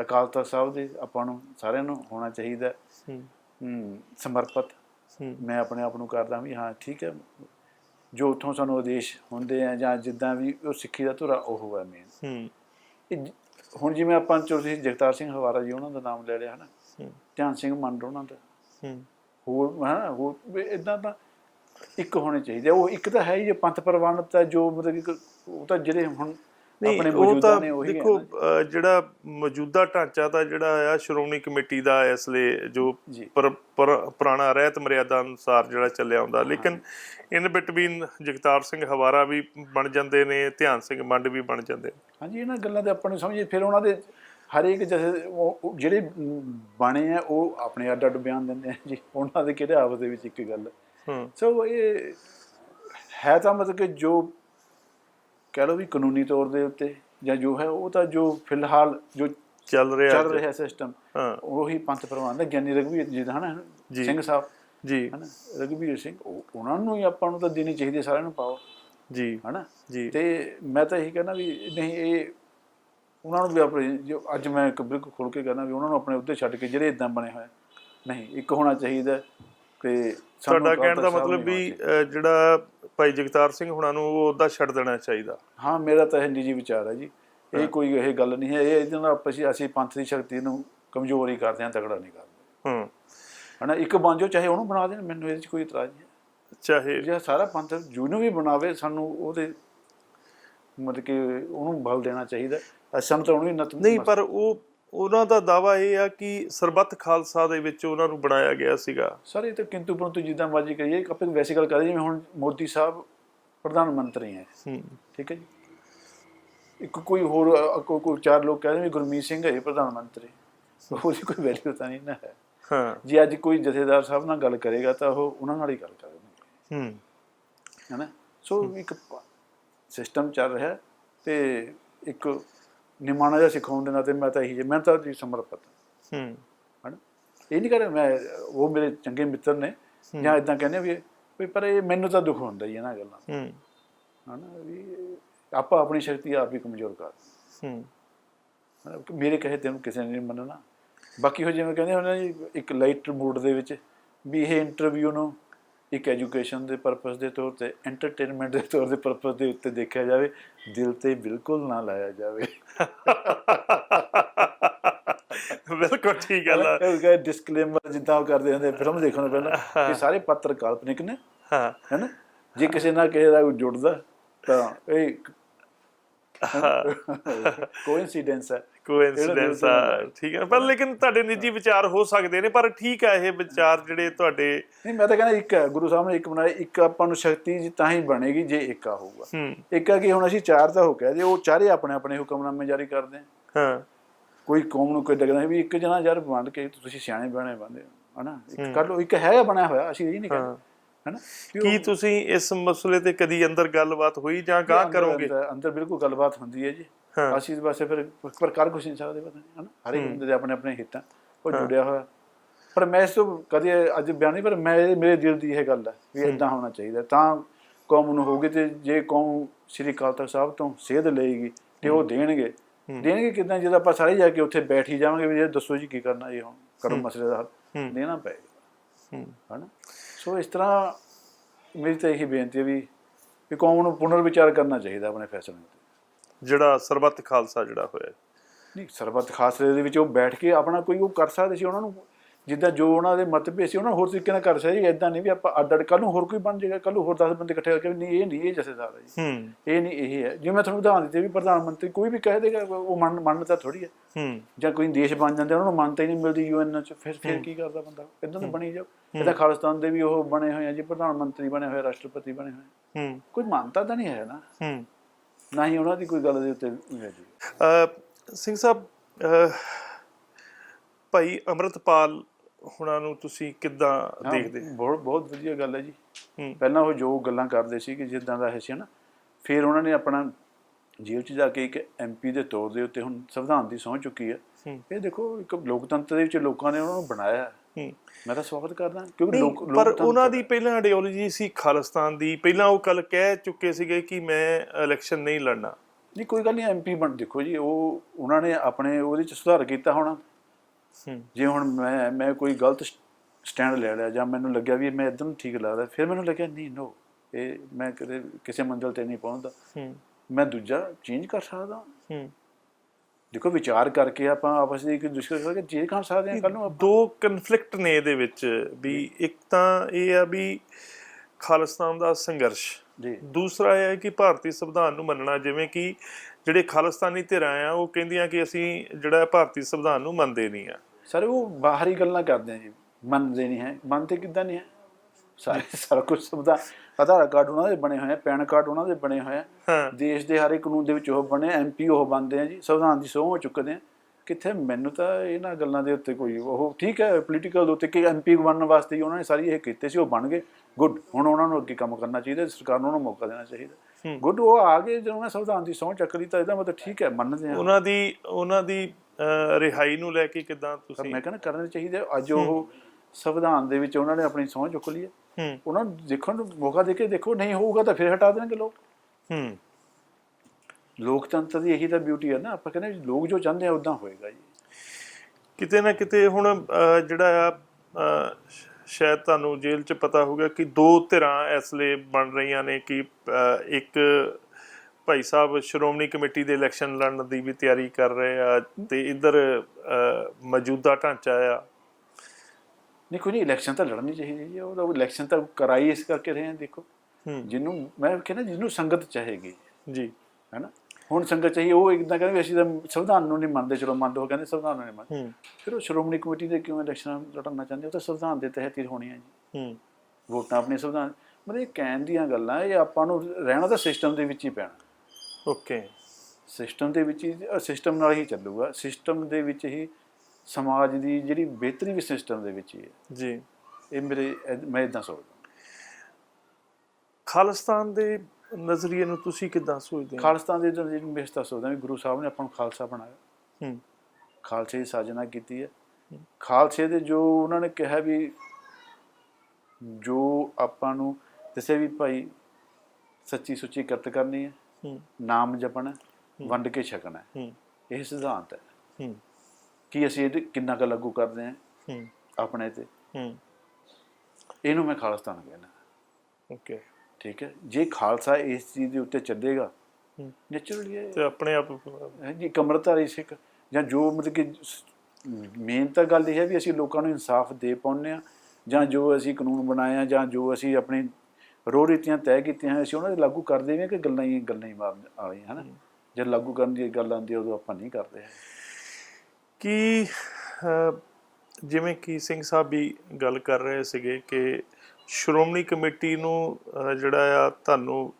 ਅਕਾਲ ਤਖਤ ਸਾਹਿਬ ਦੇ ਆਪਾਂ ਨੂੰ ਸਾਰਿਆਂ ਨੂੰ ਹੋਣਾ ਚਾਹੀਦਾ। ਹੂੰ। ਸਮਰਪਿਤ। ਮੈਂ ਆਪਣੇ ਆਪ ਨੂੰ ਕਰਦਾ ਵੀ ਹਾਂ ਠੀਕ ਹੈ ਜੋ ਉੱਥੋਂ ਸਾਨੂੰ ਆਦੇਸ਼ ਹੁੰਦੇ ਆ ਜਾਂ ਜਿੱਦਾਂ ਵੀ ਉਹ ਸਿੱਖੀ ਦਾ ਧੁਰਾ ਉਹ ਹੈ। ਮੇਨ ਹੂੰ ਹੁਣ ਜਿਵੇਂ ਆਪਾਂ ਚੌਧਰੀ ਜਗਤਾਰ ਸਿੰਘ ਹਵਾਰਾ ਜੀ ਉਹਨਾਂ ਦਾ ਨਾਮ ਲੈ ਲਿਆ ਹਨਾ। ਹੂੰ। ਧਿਆਨ ਸਿੰਘ ਮੰਡ ਉਹਨਾਂ ਦਾ। ਹੂੰ। ਹੋਰ ਹਨਾ ਹੋਰ ਇਦਾਂ ਤਾਂ ਇੱਕ ਹੋਣੇ ਚਾਹੀਦੇ। ਉਹ ਇੱਕ ਤਾਂ ਹੈ ਹੀ ਜੇ ਪੰਥ ਪ੍ਰਵਾਨਤ ਹੈ ਜੋ ਮਤਲਬ ਉਹ ਤਾਂ ਜਿਹੜੇ ਹੁਣ ਆਪਣੇ ਮੌਜੂਦਾ ਨੇ ਉਹੀ ਦੇਖੋ ਜਿਹੜਾ ਮੌਜੂਦਾ ਢਾਂਚਾ ਤਾਂ ਜਿਹੜਾ ਆ ਸ਼੍ਰੋਮਣੀ ਕਮੇਟੀ ਦਾ ਇਸ ਲਈ ਜੋ ਜੀ। ਪਰ ਪਰ- ਪੁਰਾਣਾ ਰਹਿਤ ਮਰਿਆਦਾ ਅਨੁਸਾਰ ਜਿਹੜਾ ਚੱਲਿਆ ਆਉਂਦਾ ਲੇਕਿਨ ਇਨ ਬਿਟਵੀਨ ਜਗਤਾਰ ਸਿੰਘ ਹਵਾਰਾ ਵੀ ਬਣ ਜਾਂਦੇ ਨੇ ਧਿਆਨ ਸਿੰਘ ਮੰਡ ਵੀ ਬਣ ਜਾਂਦੇ ਹਾਂਜੀ ਇਹਨਾਂ ਗੱਲਾਂ ਦੇ ਆਪਾਂ ਨੂੰ ਸਮਝੇ ਫਿਰ ਉਹਨਾਂ ਦੇ ਹਰੇਕ ਜਿਹੜੇ ਬਣੇ ਆ ਉਹ ਆਪਣੇ ਅੱਡ ਅੱਡ ਬਿਆਨ ਦਿੰਦੇ ਆ ਜੀ। ਉਹਨਾਂ ਦੇ ਕਿਹੜੇ ਆਪਸ ਦੇ ਵਿੱਚ ਇੱਕ ਗੱਲ ਹੂੰ। ਸੋ ਇਹ ਹੈ ਤਾਂ ਮਤਲਬ ਕਿ ਜੋ ਕਹਿ ਲਓ ਵੀ ਕਾਨੂੰਨੀ ਤੌਰ ਦੇ ਉੱਤੇ ਜਾਂ ਜੋ ਹੈ ਉਹ ਤਾਂ ਜੋ ਫਿਲਹਾਲ ਜੋ ਚੱਲ ਰਿਹਾ ਚੱਲ। ਰਿਹਾ ਸਿਸਟਮ ਹਾਂ। ਉਹੀ ਪੰਥ ਪ੍ਰਵਾਨ ਦਾ ਗਿਆਨੀ ਰਘਵੀਰ ਜੀ ਦਾ ਹਨਾ। ਸਿੰਘ ਸਾਹਿਬ। ਜੀ। ਹਨਾ? ਰਘਵੀਰ ਸਿੰਘ ਉਹ- ਉਹਨਾਂ ਨੂੰ ਹੀ ਆਪਾਂ ਨੂੰ ਤਾਂ ਦੇਣੀ ਚਾਹੀਦੀ ਸਾਰਿਆਂ ਨੂੰ ਪਾਓ। ਜੀ। ਹਨਾ? ਜੀ। ਤੇ ਮੈਂ ਤਾਂ ਇਹੀ ਕਹਿੰਦਾ ਵੀ ਨਹੀਂ ਇਹ ਉਹਨਾਂ ਨੂੰ ਵੀ ਆਪਣੇ ਜੋ ਅੱਜ ਮੈਂ ਇੱਕ ਬਿਲਕੁਲ ਖੋਲ ਕੇ ਕਹਿੰਦਾ ਵੀ ਉਹਨਾਂ ਨੂੰ ਆਪਣੇ ਉੱਤੇ ਛੱਡ ਕੇ ਜਿਹੜੇ ਇਦਾਂ ਬਣੇ ਹੋਏ ਨਹੀਂ ਇੱਕ ਹੋਣਾ ਚਾਹੀਦਾ ਤੇ ਅਕਾਲ ਕਹਿਣ ਦਾ ਮਤਲਬ ਵੀ ਜਿਹੜਾ ਭਾਈ ਜਗਤਾਰ ਸਿੰਘ ਹੁਣਾਂ ਨੂੰ ਉਹ ਉਹਦਾ ਛੱਡ ਦੇਣਾ ਚਾਹੀਦਾ। ਹਾਂ ਮੇਰਾ ਤਾਂ ਇਹ ਨਿੱਜੀ ਵਿਚਾਰ ਹੈ ਜੀ। ਇਹ ਕੋਈ ਇਹ ਗੱਲ ਨਹੀਂ ਹੈ। ਇਹ ਇਹਦੇ ਨਾਲ ਅਸੀਂ ਅਸੀਂ ਪੰਥ ਦੀ ਸ਼ਕਤੀ ਨੂੰ ਕਮਜ਼ੋਰ ਹੀ ਕਰਦੇ ਹਾਂ ਤਗੜਾ ਨਹੀਂ ਕਰਦੇ। ਹੂੰ। ਹਨਾ ਇੱਕ ਬਣ ਜਾਓ ਚਾਹੇ ਉਹਨੂੰ ਬਣਾ ਦੇਣ ਮੈਨੂੰ ਇਹਦੇ 'ਚ ਕੋਈ ਇਤਰਾਜ਼ ਨਹੀਂ ਚਾਹੇ ਜੇ ਸਾਰਾ ਪੰਥ ਜਿਹਨੂੰ ਵੀ ਬਣਾਵੇ ਸਾਨੂੰ ਉਹਦੇ ਮਤਲਬ ਕਿ ਉਹਨੂੰ ਬਲ ਦੇਣਾ ਚਾਹੀਦਾ ਅਸੀਂ ਸਾਨੂੰ ਤਾਂ ਉਹਨੂੰ ਨਤ ਨਹੀਂ ਪਰ ਉਹ ਉਹਨਾਂ ਦਾ ਦਾਵਾ ਇਹ ਆ ਕਿ ਸਰਬੱਤ ਖਾਲਸਾ ਦੇ ਵਿੱਚ ਉਹਨਾਂ ਨੂੰ ਬਣਾਇਆ ਗਿਆ ਸੀਗਾ। ਸਾਰੇ ਤਾਂ ਕਿੰਤੂ ਪਰੰਤੂ ਜਿੱਦਾਂ ਮਰਜ਼ੀ ਕਰੀਏ ਆਪਾਂ ਵੈਸੇ ਗੱਲ ਕਰਦੇ ਜਿਵੇਂ ਹੁਣ ਮੋਦੀ ਸਾਹਿਬ ਪ੍ਰਧਾਨ ਮੰਤਰੀ ਹੈ। ਹੂੰ। ਠੀਕ ਹੈ ਜੀ। ਇੱਕ ਕੋਈ ਹੋਰ ਕੋਈ ਕੋਈ ਚਾਰ ਲੋਕ ਕਹਿੰਦੇ ਵੀ ਗੁਰਮੀਤ ਸਿੰਘ ਹੈ ਪ੍ਰਧਾਨ ਮੰਤਰੀ। ਉਹਦੀ ਕੋਈ ਵੈਲਿਊ ਤਾਂ ਨਹੀਂ ਨਾ ਹੈ। ਹਾਂ। ਜੇ ਅੱਜ ਕੋਈ ਜਥੇਦਾਰ ਸਾਹਿਬ ਨਾਲ ਗੱਲ ਕਰੇਗਾ ਤਾਂ ਉਹ ਉਹਨਾਂ ਨਾਲ ਹੀ ਗੱਲ ਕਰਨਗੇ। ਹੂੰ। ਹੈਨਾ ਸੋ ਇੱਕ ਸਿਸਟਮ ਚੱਲ ਰਿਹਾ ਤੇ ਇੱਕ ਨਿਮਾਣਾ ਜਿਹਾ ਸਿਖਾਉਣ ਦੇ ਨਾਤੇ ਮੈਂ ਤਾਂ ਇਹੀ ਮੈਂ ਤਾਂ ਜੀ ਸਮਰਪਿਤ ਹਾਂ। ਹੂੰ। ਹਨਾ? ਇਹ ਨਹੀਂ ਕਰ ਮੈਂ ਉਹ ਮੇਰੇ ਚੰਗੇ ਮਿੱਤਰ ਨੇ ਜਾਂ ਇਦਾਂ ਕਹਿੰਦੇ ਵੀ ਵੀ ਪਰ ਇਹ ਮੈਨੂੰ ਤਾਂ ਦੁੱਖ ਹੁੰਦਾ ਹੀ ਇਹਨਾਂ ਗੱਲਾਂ ਹੂੰ। ਹਨਾ? ਵੀ ਆਪਾਂ ਆਪਣੀ ਸ਼ਕਤੀ ਆਪ ਹੀ ਕਮਜ਼ੋਰ ਕਰ ਹੂੰ। ਮੇਰੇ ਕਹੇ ਤੈਨੂੰ ਕਿਸੇ ਨੇ ਨਹੀਂ ਮੰਨਣਾ। ਬਾਕੀ ਉਹ ਜਿਵੇਂ ਕਹਿੰਦੇ ਹੁੰਦੇ ਜੀ ਇੱਕ ਲਾਈਟ ਮੂਡ ਦੇ ਵਿੱਚ ਵੀ ਇਹ ਇੰਟਰਵਿਊ ਨੂੰ ਇੱਕ ਐਜੂਕੇਸ਼ਨ ਦੇ ਪਰਪਸ ਦੇ ਤੌਰ ਤੇ ਐਂਟਰਟੇਨਮੈਂਟ ਦੇ ਤੌਰ ਦੇ ਪਰਪਸ ਦੇ ਉੱਤੇ ਦੇਖਿਆ ਜਾਵੇ ਦਿਲ ਤੇ ਬਿਲਕੁਲ ਨਾ ਲਾਇਆ ਜਾਵੇ। ਬਿਲਕੁਲ ਠੀਕ ਗੱਲ ਆ। ਉਹ ਕਹੇ ਡਿਸਕਲੇਮਰ ਜਿੱਦਾਂ ਉਹ ਕਰਦੇ ਹੁੰਦੇ ਫਿਲਮ ਦੇਖਣ ਤੋਂ ਪਹਿਲਾਂ ਇਹ ਸਾਰੇ ਪਾਤਰ ਕਾਲਪਨਿਕ ਨੇ ਹਾਂ। ਹੈਨਾ ਜੇ ਕਿਸੇ ਨਾਲ ਕਿਸੇ ਦਾ ਕੋਈ ਜੁੜਦਾ ਤਾਂ ਇਹ ਕੋਇਨਸੀਡੈਂਸ ਹੈ। ਕੋਇਨਸੀਡੈਂਸ ਆ। ਠੀਕ ਹੈ ਪਰ ਲੇਕਿਨ ਤੁਹਾਡੇ ਨਿੱਜੀ ਵਿਚਾਰ ਹੋ ਸਕਦੇ ਨੇ ਪਰ ਠੀਕ ਆ ਇਹ ਵਿਚਾਰ ਜਿਹੜੇ ਤੁਹਾਡੇ ਨਹੀਂ ਮੈਂ ਤਾਂ ਕਹਿੰਦਾ ਇੱਕ ਹੈ ਗੁਰੂ ਸਾਹਿਬ ਨੇ ਇੱਕ ਬਣਾਇਆ ਇੱਕ ਆਪਾਂ ਨੂੰ ਸ਼ਕਤੀ ਜੀ ਤਾਂ ਹੀ ਬਣੇਗੀ ਜੇ ਏਕਾ ਹੋਊਗਾ। ਇੱਕ ਆ ਕਿ ਹੁਣ ਅਸੀਂ ਚਾਰ ਤਾਂ ਹੋ ਕਹਿ ਦੇ ਉਹ ਚਾਰੇ ਆਪਣੇ ਆਪਣੇ ਹੁਕਮਨਾਮੇ ਜਾਰੀ ਕਰਦੇ ਹਾਂ। ਕੋਈ ਕੌਮ ਨੂੰ ਕੋਈ ਡਗਦਾ ਵੀ ਇੱਕ ਜਣਾ ਯਾਰ ਬਣ ਕੇ ਤੁਸੀਂ ਸਿਆਣੇ ਬਣੇ ਬੰਦੇ ਹਨਾ? ਇੱਕ ਕਰ ਲਓ ਇੱਕ ਹੈ ਬਣਿਆ ਹੋਇਆ ਅਸੀਂ ਇਹ ਨਹੀਂ ਕਹਿੰਦੇ ਹਨਾ? ਕੀ ਤੁਸੀਂ ਇਸ ਮਸਲੇ ਤੇ ਕਦੀ ਅੰਦਰ ਗੱਲਬਾਤ ਹੋਈ ਜਾਂ ਗਾਹ ਕਰੋਗੇ? ਅੰਦਰ- ਬਿਲਕੁਲ ਗੱਲਬਾਤ ਹੁੰਦੀ ਹੈ ਜੀ। ਅਸੀਂ ਇਸ ਵਾਸਤੇ ਫਿਰ ਪਰ ਕਰ ਕੁਛ ਨਹੀਂ ਸਕਦੇ ਪਤਾ ਨਹੀਂ ਹਨਾ? ਹਰ ਇੱਕ ਬੰਦੇ ਦੇ ਆਪਣੇ ਆਪਣੇ ਹਿੱਤਾਂ ਉਹ ਜੁੜਿਆ ਹੋਇਆ। ਪਰ ਮੈਂ ਇਸ ਤੋਂ ਕਦੇ ਅੱਜ ਬਿਆਨ ਨਹੀਂ ਪਰ ਮੈਂ ਮੇਰੇ ਦਿਲ ਦੀ ਇਹ ਗੱਲ ਹੈ ਵੀ ਇਦਾਂ ਹੋਣਾ ਚਾਹੀਦਾ। ਤਾਂ ਕੌਮ ਨੂੰ ਹੋਊਗੀ ਤੇ ਜੇ ਕੌਮ ਸ੍ਰੀ ਅਕਾਲ ਤਖਤ ਸਾਹਿਬ ਤੋਂ ਸੇਧ ਲਏਗੀ ਤੇ ਉਹ ਦੇਣਗੇ। ਦੇਣਗੇ ਕਿਦਾਂ? ਜਦੋਂ ਆਪਾਂ ਸਾਰੇ ਜਾ ਕੇ ਉੱਥੇ ਬੈਠ ਹੀ ਜਾਵਾਂਗੇ ਵੀ ਇਹ ਦੱਸੋ ਜੀ ਕੀ ਕਰਨਾ ਇਹ ਹੁਣ ਕਰੋ ਮਸਲੇ ਦਾ। ਹੱਲ। ਦੇਣਾ ਪਏਗਾ। ਹੂੰ। ਹਨਾ? ਸੋ ਇਸ ਤਰ੍ਹਾਂ ਮੇਰੀ ਤਾਂ ਇਹੀ ਬੇਨਤੀ ਹੈ ਵੀ ਵੀ ਕੌਮ ਨੂੰ ਪੁਨਰ ਵਿਚਾਰ ਕਰਨਾ ਚਾਹੀਦਾ ਆਪਣੇ ਫੈਸਲੇ ਤੇ। ਜਿਹੜਾ ਸਰਬੱਤ ਖਾਲਸਾ ਜਿਹੜਾ ਹੋਇਆ ਨਹੀਂ ਸਰਬੱਤ ਖਾਸਰੇ ਦੇ ਵਿੱਚ ਉਹ ਬੈਠ ਕੇ ਆਪਣਾ ਕੋਈ ਉਹ ਕਰ ਸਕਦੇ ਸੀ ਉਹਨਾਂ ਨੂੰ। ਜਿੱਦਾਂ ਜੋ ਉਹਨਾਂ ਦੇ ਮਤਭੇਦ ਸੀ ਉਹਨਾਂ ਹੋਰ ਤਰੀਕੇ ਨਾਲ ਕਰ ਸਕਦੇ ਇਦਾਂ ਨਹੀਂ ਵੀ ਆਪਾਂ ਅੱਡ ਅੱਡ ਕੱਲ ਨੂੰ ਹੋਰ ਕੋਈ ਬਣ ਜਾਏਗਾ ਕੱਲ ਨੂੰ ਹੋਰ 10 ਬੰਦੇ ਇਕੱਠੇ ਕਰਕੇ ਵੀ ਨਹੀਂ ਇਹ ਨਹੀਂ ਇਹ ਜਥੇਦਾਰ ਹੈ ਜੀ। ਹੂੰ। ਇਹ ਨਹੀਂ ਇਹ ਹੈ। ਜਿਵੇਂ ਮੈਂ ਤੁਹਾਨੂੰ ਉਦਾਹਰਨ ਦਿੱਤੀ ਵੀ ਪ੍ਰਧਾਨ ਮੰਤਰੀ ਕੋਈ ਵੀ ਕਹਿ ਦੇਗਾ ਉਹ ਮੰਨ ਮੰਨਦਾ ਥੋੜੀ ਹੈ। ਹੂੰ। ਜਾਂ ਕੋਈ ਦੇਸ਼ ਬਣ ਜਾਂਦੇ ਉਹਨਾਂ ਨੂੰ ਮਾਨਤਾ ਹੀ ਨਹੀਂ ਮਿਲਦੀ ਯੂਐਨ ਚ ਫਿਰ ਫਿਰ ਕੀ ਕਰਦਾ ਬੰਦਾ? ਇਦਾਂ ਤਾਂ ਬਣੀ ਜਾਓ। ਇਹਦਾ ਖਾਲਿਸਤਾਨ ਦੇ ਵੀ ਉਹ ਬਣੇ ਹੋਏ ਆ ਜੀ ਪ੍ਰਧਾਨ ਮੰਤਰੀ ਬਣੇ ਹੋਏ ਰਾਸ਼ਟਰਪਤੀ ਬਣੇ ਹੋਏ ਹੂੰ। ਕੋਈ ਮਾਨਤਾ ਤਾਂ ਨਹੀਂ ਹੈ ਨਾ। ਹੂੰ। ਨਾ ਹੀ ਉਹਨਾਂ ਦੀ ਕੋਈ ਗੱਲ ਦੇ ਉੱਤੇ ਹੈ ਜੀ। ਸਿੰਘ ਸਾਹਿਬ ਅਹ ਭਾਈ ਅਮਰਤਪਾਲ ਹੁਣਾਂ ਨੂੰ ਤੁਸੀਂ ਕਿੱਦਾਂ ਹਾਂ, ਦੇਖਦੇ ਬਹੁਤ ਬਹੁਤ ਵਧੀਆ ਗੱਲ ਹੈ ਜੀ। ਹੂੰ। ਪਹਿਲਾਂ ਉਹ ਜੋ ਗੱਲਾਂ ਕਰਦੇ ਸੀ ਕਿ ਜਿੱਦਾਂ ਦਾ ਇਹ ਸੀ ਨਾ ਫਿਰ ਉਹਨਾਂ ਨੇ ਆਪਣਾ ਜੇਲ੍ਹ 'ਚ ਜਾ ਕੇ ਇੱਕ ਐਮਪੀ ਦੇ ਤੌਰ ਦੇ ਉੱਤੇ ਹੁਣ ਸੰਵਿਧਾਨ ਦੀ ਸਹੁੰ ਚੁੱਕੀ ਹੈ। ਹੂੰ। ਇਹ ਦੇਖੋ ਇੱਕ ਲੋਕਤੰਤਰ ਦੇ ਵਿੱਚ ਲੋਕਾਂ ਨੇ ਉਹਨਾਂ ਨੂੰ ਬਣਾਇਆ। ਹੈ। ਮੈਂ ਤਾਂ ਸਵਾਗਤ ਕਰਦਾ ਕਿਉਂਕਿ ਲੋਕ ਪਰ ਉਹਨਾਂ ਦੀ ਪਹਿਲਾਂ ਆਈਡੀਓਲੋਜੀ ਸੀ ਖਾਲਿਸਤਾਨ ਦੀ। ਪਹਿਲਾਂ ਉਹ ਕੱਲ ਕਹਿ ਚੁੱਕੇ ਸੀਗੇ ਕਿ ਮੈਂ ਇਲੈਕਸ਼ਨ ਨਹੀਂ ਲੜਨਾ। ਨਹੀਂ ਕੋਈ ਗੱਲ ਨਹੀਂ ਐਮਪੀ ਬਣ ਦੇਖੋ ਜੀ ਉਹ ਉਹਨਾਂ ਨੇ ਆਪਣੇ ਉਹਦੇ ਚ ਸੁਧਾਰ ਕੀਤਾ ਹੋਣਾ। ਹੂੰ। ਜੇ ਹੁਣ ਮੈਂ ਮੈਂ ਕੋਈ ਗਲਤ ਸਟੈਂਡ ਲੈ ਲਿਆ ਜਾਂ ਮੈਨੂੰ ਲੱਗਿਆ ਵੀ ਮੈਂ ਇਦਾਂ ਠੀਕ ਲੱਗਦਾ ਫਿਰ ਮੈਨੂੰ ਲੱਗਿਆ ਨਹੀਂ ਨੋ ਇਹ ਮੈਂ ਕਦੇ ਕਿਸੇ ਮੰਜ਼ਿਲ ਤੇ ਨਹੀਂ ਪਹੁੰਚਦਾ। ਹੂੰ। ਮੈਂ ਦੂਜਾ ਚੇਂਜ ਕਰ ਸਕਦਾ। ਹੂੰ। ਦੇਖੋ ਵਿਚਾਰ ਕਰਕੇ ਆਪਾਂ ਆਪਸ ਵਿੱਚ ਡਿਸਕਸ ਕਰਕੇ ਜੇ ਕਰ ਸਕਦੇ ਹਾਂ ਕੱਲ ਨੂੰ ਦੋ ਕਨਫਲਿਕਟ ਨੇ ਇਹਦੇ ਵਿੱਚ ਵੀ ਇੱਕ ਤਾਂ ਇਹ ਆ ਵੀ ਖਾਲਿਸਤਾਨ ਦਾ ਸੰਘਰਸ਼। ਜੀ। ਦੂਸਰਾ ਇਹ ਹੈ ਕਿ ਭਾਰਤੀ ਸੰਵਿਧਾਨ ਨੂੰ ਮੰਨਣਾ ਜਿਵੇਂ ਕਿ ਜਿਹੜੇ ਖਾਲਿਸਤਾਨੀ ਧਿਰਾਂ ਆ ਉਹ ਕਹਿੰਦੀਆਂ ਕਿ ਅਸੀਂ ਜਿਹੜਾ ਭਾਰਤੀ ਸੰਵਿਧਾਨ ਨੂੰ ਮੰਨਦੇ ਨਹੀਂ ਆ। ਸਰ ਉਹ ਬਾਹਰੀ ਗੱਲਾਂ ਕਰਦੇ ਆ ਜੀ। ਮੰਨਦੇ ਨਹੀਂ ਹੈ। ਮੰਨਦੇ ਕਿੱਦਾਂ ਨਹੀਂ ਹੈ? ਸਾਰੇ ਸਾਰਾ ਕੁਝ ਸੁਵਿਧਾ ਆਧਾਰ ਕਾਰਡ ਉਹਨਾਂ ਦੇ ਬਣੇ ਹੋਏ ਆ ਪੈਨ ਕਾਰਡ ਉਹਨਾਂ ਦੇ ਬਣੇ ਹੋਏ ਆ। ਹਾਂ। ਦੇਸ਼ ਦੇ ਹਰ ਇੱਕ ਕਾਨੂੰਨ ਦੇ ਵਿੱਚ ਉਹ ਬਣੇ ਐਮਪੀ ਉਹ ਬਣਦੇ ਆ ਜੀ ਸੰਵਿਧਾਨ ਦੀ ਸਹੁੰ ਚੁੱਕਦੇ ਆ। ਕਿੱਥੇ ਮੈਨੂੰ ਤਾਂ ਇਹਨਾਂ ਗੱਲਾਂ ਦੇ ਉੱਤੇ ਕੋਈ ਉਹ ਠੀਕ ਹੈ ਪੋਲੀਟੀਕਲ ਦੇ ਉੱਤੇ ਕਿ ਐਮਪੀ ਬਣਨ ਵਾਸਤੇ ਹੀ ਉਹਨਾਂ ਨੇ ਸਾਰੀ ਇਹ ਕੀਤੇ ਸੀ ਉਹ ਬਣ ਗਏ। ਗੁੱਡ ਹੁਣ ਉਹਨਾਂ ਨੂੰ ਅੱਗੇ ਕੰਮ ਕਰਨਾ ਚਾਹੀਦਾ ਸਰਕਾਰ ਨੂੰ ਉਹਨਾਂ ਨੂੰ ਮੌਕਾ ਦੇਣਾ ਚਾਹੀਦਾ। ਗੁੱਡ ਉਹ ਆ ਗਏ ਜਦੋਂ ਉਹਨਾਂ ਸੰਵਿਧਾਨ ਦੀ ਸਹੁੰ ਚੱਕ ਲਈ ਤਾਂ ਇਹਦਾ ਮਤਲਬ ਠੀਕ ਹੈ ਮੰਨਦੇ ਆ। ਉਹਨਾਂ ਦੀ ਉਹਨਾਂ ਦੀ ਰਿਹਾਈ ਨੂੰ ਲੈ ਕੇ ਕਿਦਾਂ ਤੁਸੀਂ ਮੈਂ ਕਹਿੰਦਾ ਕਰਨਾ ਚਾਹੀਦਾ ਅੱਜ ਉਹ ਸੰਵਿਧਾਨ ਦੇ ਵਿੱਚ ਉਹਨਾਂ ਨੇ ਆਪਣੀ ਸਹੁੰ ਚੁੱਕ ਲਈ ਹੂੰ। ਉਹਨਾਂ ਨੂੰ ਦੇਖਣ ਨੂੰ ਮੌਕਾ ਦੇ ਕੇ ਦੇਖੋ ਨਹੀਂ ਹੋਊਗਾ ਤਾਂ ਫਿਰ ਹਟਾ ਦੇਣਗੇ ਲੋਕ। ਹੂੰ। ਲੋਕਤੰਤਰ ਦੀ ਇਹੀ ਤਾਂ ਬਿਊਟੀ ਹੈ ਨਾ ਆਪਾਂ ਕਹਿੰਦੇ ਲੋਕ ਜੋ ਚਾਹੁੰਦੇ ਆ ਉਦਾਂ ਹੋਏਗਾ ਜੀ। ਕਿਤੇ ਨਾ ਕਿਤੇ ਹੁਣ ਜਿਹੜਾ ਆ ਸ਼ਾਇਦ ਤੁਹਾਨੂੰ ਜੇਲ੍ਹ 'ਚ ਪਤਾ ਹੋਊਗਾ ਕਿ ਦੋ ਧਿਰਾਂ ਇਸ ਲਈ ਬਣ ਰਹੀਆਂ ਨੇ ਕਿ ਇੱਕ ਭਾਈ ਸਾਹਿਬ ਸ਼੍ਰੋਮਣੀ ਕਮੇਟੀ ਦੇ ਇਲੈਕਸ਼ਨ ਲੜਨ ਦੀ ਵੀ ਤਿਆਰੀ ਕਰ ਰਹੇ ਆ ਤੇ ਇੱਧਰ ਮੌਜੂਦਾ ਢਾਂਚਾ ਆ ਨਹੀਂ ਕੋਈ ਨਹੀਂ ਇਲੈਕਸ਼ਨ ਤਾਂ ਲੜਨੀ ਚਾਹੀਦੀ ਜੀ। ਉਹ ਇਲੈਕਸ਼ਨ ਤਾਂ ਕਰਾਈ ਇਸ ਕਰਕੇ ਰਹੇ ਆ ਦੇਖੋ। ਹੂੰ। ਜਿਹਨੂੰ ਮੈਂ ਕਹਿੰਦਾ ਜਿਹਨੂੰ ਸੰਗਤ ਚਾਹੇਗੀ। ਜੀ। ਹੈਨਾ? ਹੁਣ ਸੰਗਤ ਚਾਹੀਏ ਉਹ ਇਦਾਂ ਕਹਿੰਦੇ ਅਸੀਂ ਤਾਂ ਸੰਵਿਧਾਨ ਨੂੰ ਨਹੀਂ ਮੰਨਦੇ ਚਲੋ ਮੰਨਦੇ ਉਹ ਕਹਿੰਦੇ ਸੰਵਿਧਾਨ ਨੂੰ ਨਹੀਂ ਮੰਨਦੇ। ਹੂੰ। ਫਿਰ ਉਹ ਸ਼੍ਰੋਮਣੀ ਕਮੇਟੀ ਦੇ ਕਿਉਂ ਇਲੈਕਸ਼ਨ ਲੜਨਾ ਚਾਹੁੰਦੇ? ਉਹ ਤਾਂ ਸੰਵਿਧਾਨ ਦੇ ਤਹਿਤ ਹੀ ਹੋਣੀਆਂ ਜੀ। ਹੂੰ। ਵੋਟਾਂ ਆਪਣੇ ਸੰਵਿਧਾਨ ਮਤਲਬ ਇਹ ਕਹਿਣ ਦੀਆਂ ਗੱਲਾਂ ਇਹ ਆਪਾਂ ਨੂੰ ਰਹਿਣਾ ਤਾਂ ਸਿਸਟਮ ਦੇ ਵਿੱਚ ਹੀ ਪੈਣਾ। ਓਕੇ ਸਿਸਟਮ ਦੇ ਵਿੱਚ ਹੀ ਸਿਸਟਮ ਨਾਲ ਹੀ ਚੱਲੂਗਾ। ਸਿਸਟਮ ਦੇ ਵਿੱਚ ਹੀ ਸਮਾਜ ਦੀ ਜਿਹੜੀ ਬਿਹਤਰੀ ਵੀ ਸਿਸਟਮ ਦੇ ਵਿੱਚ ਹੀ ਹੈ। ਜੀ। ਇਹ ਮੇਰੇ ਮੈਂ ਇਦਾਂ ਸੋਚਦਾ। ਖਾਲਿਸਤਾਨ ਦੇ ਨਜ਼ਰੀਏ ਨੂੰ ਤੁਸੀਂ ਕਿਦਾਂ ਸੋਚਦੇ ਹੋ? ਖਾਲਸਾ ਦੇ ਮੈਂ ਇਸ ਤਰ੍ਹਾਂ ਸੋਚਦਾ ਵੀ ਗੁਰੂ ਸਾਹਿਬ ਨੇ ਆਪਾਂ ਨੂੰ ਖਾਲਸਾ ਬਣਾਇਆ। ਹੂੰ। ਖਾਲਸੇ ਦੀ ਸਾਜਨਾ ਕੀਤੀ ਹੈ। ਖਾਲਸੇ ਦੇ ਜੋ ਉਹਨਾਂ ਨੇ ਕਿਹਾ ਵੀ ਜੋ ਆਪਾਂ ਨੂੰ ਦੱਸਿਆ ਵੀ ਭਾਈ ਸੱਚੀ ਸੁੱਚੀ ਕਰਤ ਕਰਨੀ ਹੈ। ਨਾਮ ਜਪਣਾ ਵੰਡ ਕੇ ਛਕਣਾ ਹੈ। ਇਹ ਸਿਧਾਂਤ ਹੈ। ਹੂੰ। ਕਿ ਅਸੀਂ ਇਹ ਕਿੰਨਾ ਕੁ ਲਾਗੂ ਕਰਦੇ ਹਾਂ ਹੂੰ। ਆਪਣੇ ਤੇ। ਹੂੰ। ਇਹਨੂੰ ਮੈਂ ਖਾਲਸਤਾਨ ਕਹਿੰਦਾ। ਓਕੇ। ਠੀਕ ਹੈ? ਜੇ ਖਾਲਸਾ ਇਸ ਚੀਜ਼ ਦੇ ਉੱਤੇ ਚੱਲੇਗਾ। ਨੇਚਰਲੀ ਹੈ ਤੇ ਆਪਣੇ ਆਪ ਜੀ ਕਮਰਤਾਰੀ ਸਿੱਖ ਜਾਂ ਜੋ ਮਤਲਬ ਕਿ ਮੇਨ ਤਾਂ ਗੱਲ ਇਹ ਹੈ ਵੀ ਅਸੀਂ ਲੋਕਾਂ ਨੂੰ ਇਨਸਾਫ ਦੇ ਪਾਉਂਦੇ ਆ ਜਾਂ ਜੋ ਅਸੀਂ ਕਾਨੂੰਨ ਬਣਾਏ ਆ ਜਾਂ ਜੋ ਅਸੀਂ ਆਪਣੀ ਰੋਹ ਰੀਤੀਆਂ ਤੈਅ ਕੀਤੀਆਂ ਅਸੀਂ ਉਹਨਾਂ ਦੇ ਲਾਗੂ ਕਰਦੇ ਹਾਂ ਕਿ ਗੱਲਾਂ ਹੀ ਗੱਲਾਂ ਹੀ ਮਾਰਨ ਵਾਲੀਆਂ ਹਨ ਜਦ ਲਾਗੂ ਕਰਨ ਦੀ ਗੱਲ ਆਉਂਦੀ ਉਦੋਂ ਆਪਾਂ ਨਹੀਂ ਕਰਦੇ ਕਿ ਜਿਵੇਂ ਕਿ ਸਿੰਘ ਸਾਹਿਬ ਵੀ ਗੱਲ ਕਰ ਰਹੇ ਸੀਗੇ ਕਿ ਸ਼੍ਰੋਮਣੀ ਕਮੇਟੀ ਨੂੰ ਜਿਹੜਾ ਆ ਤੁਹਾਨੂੰ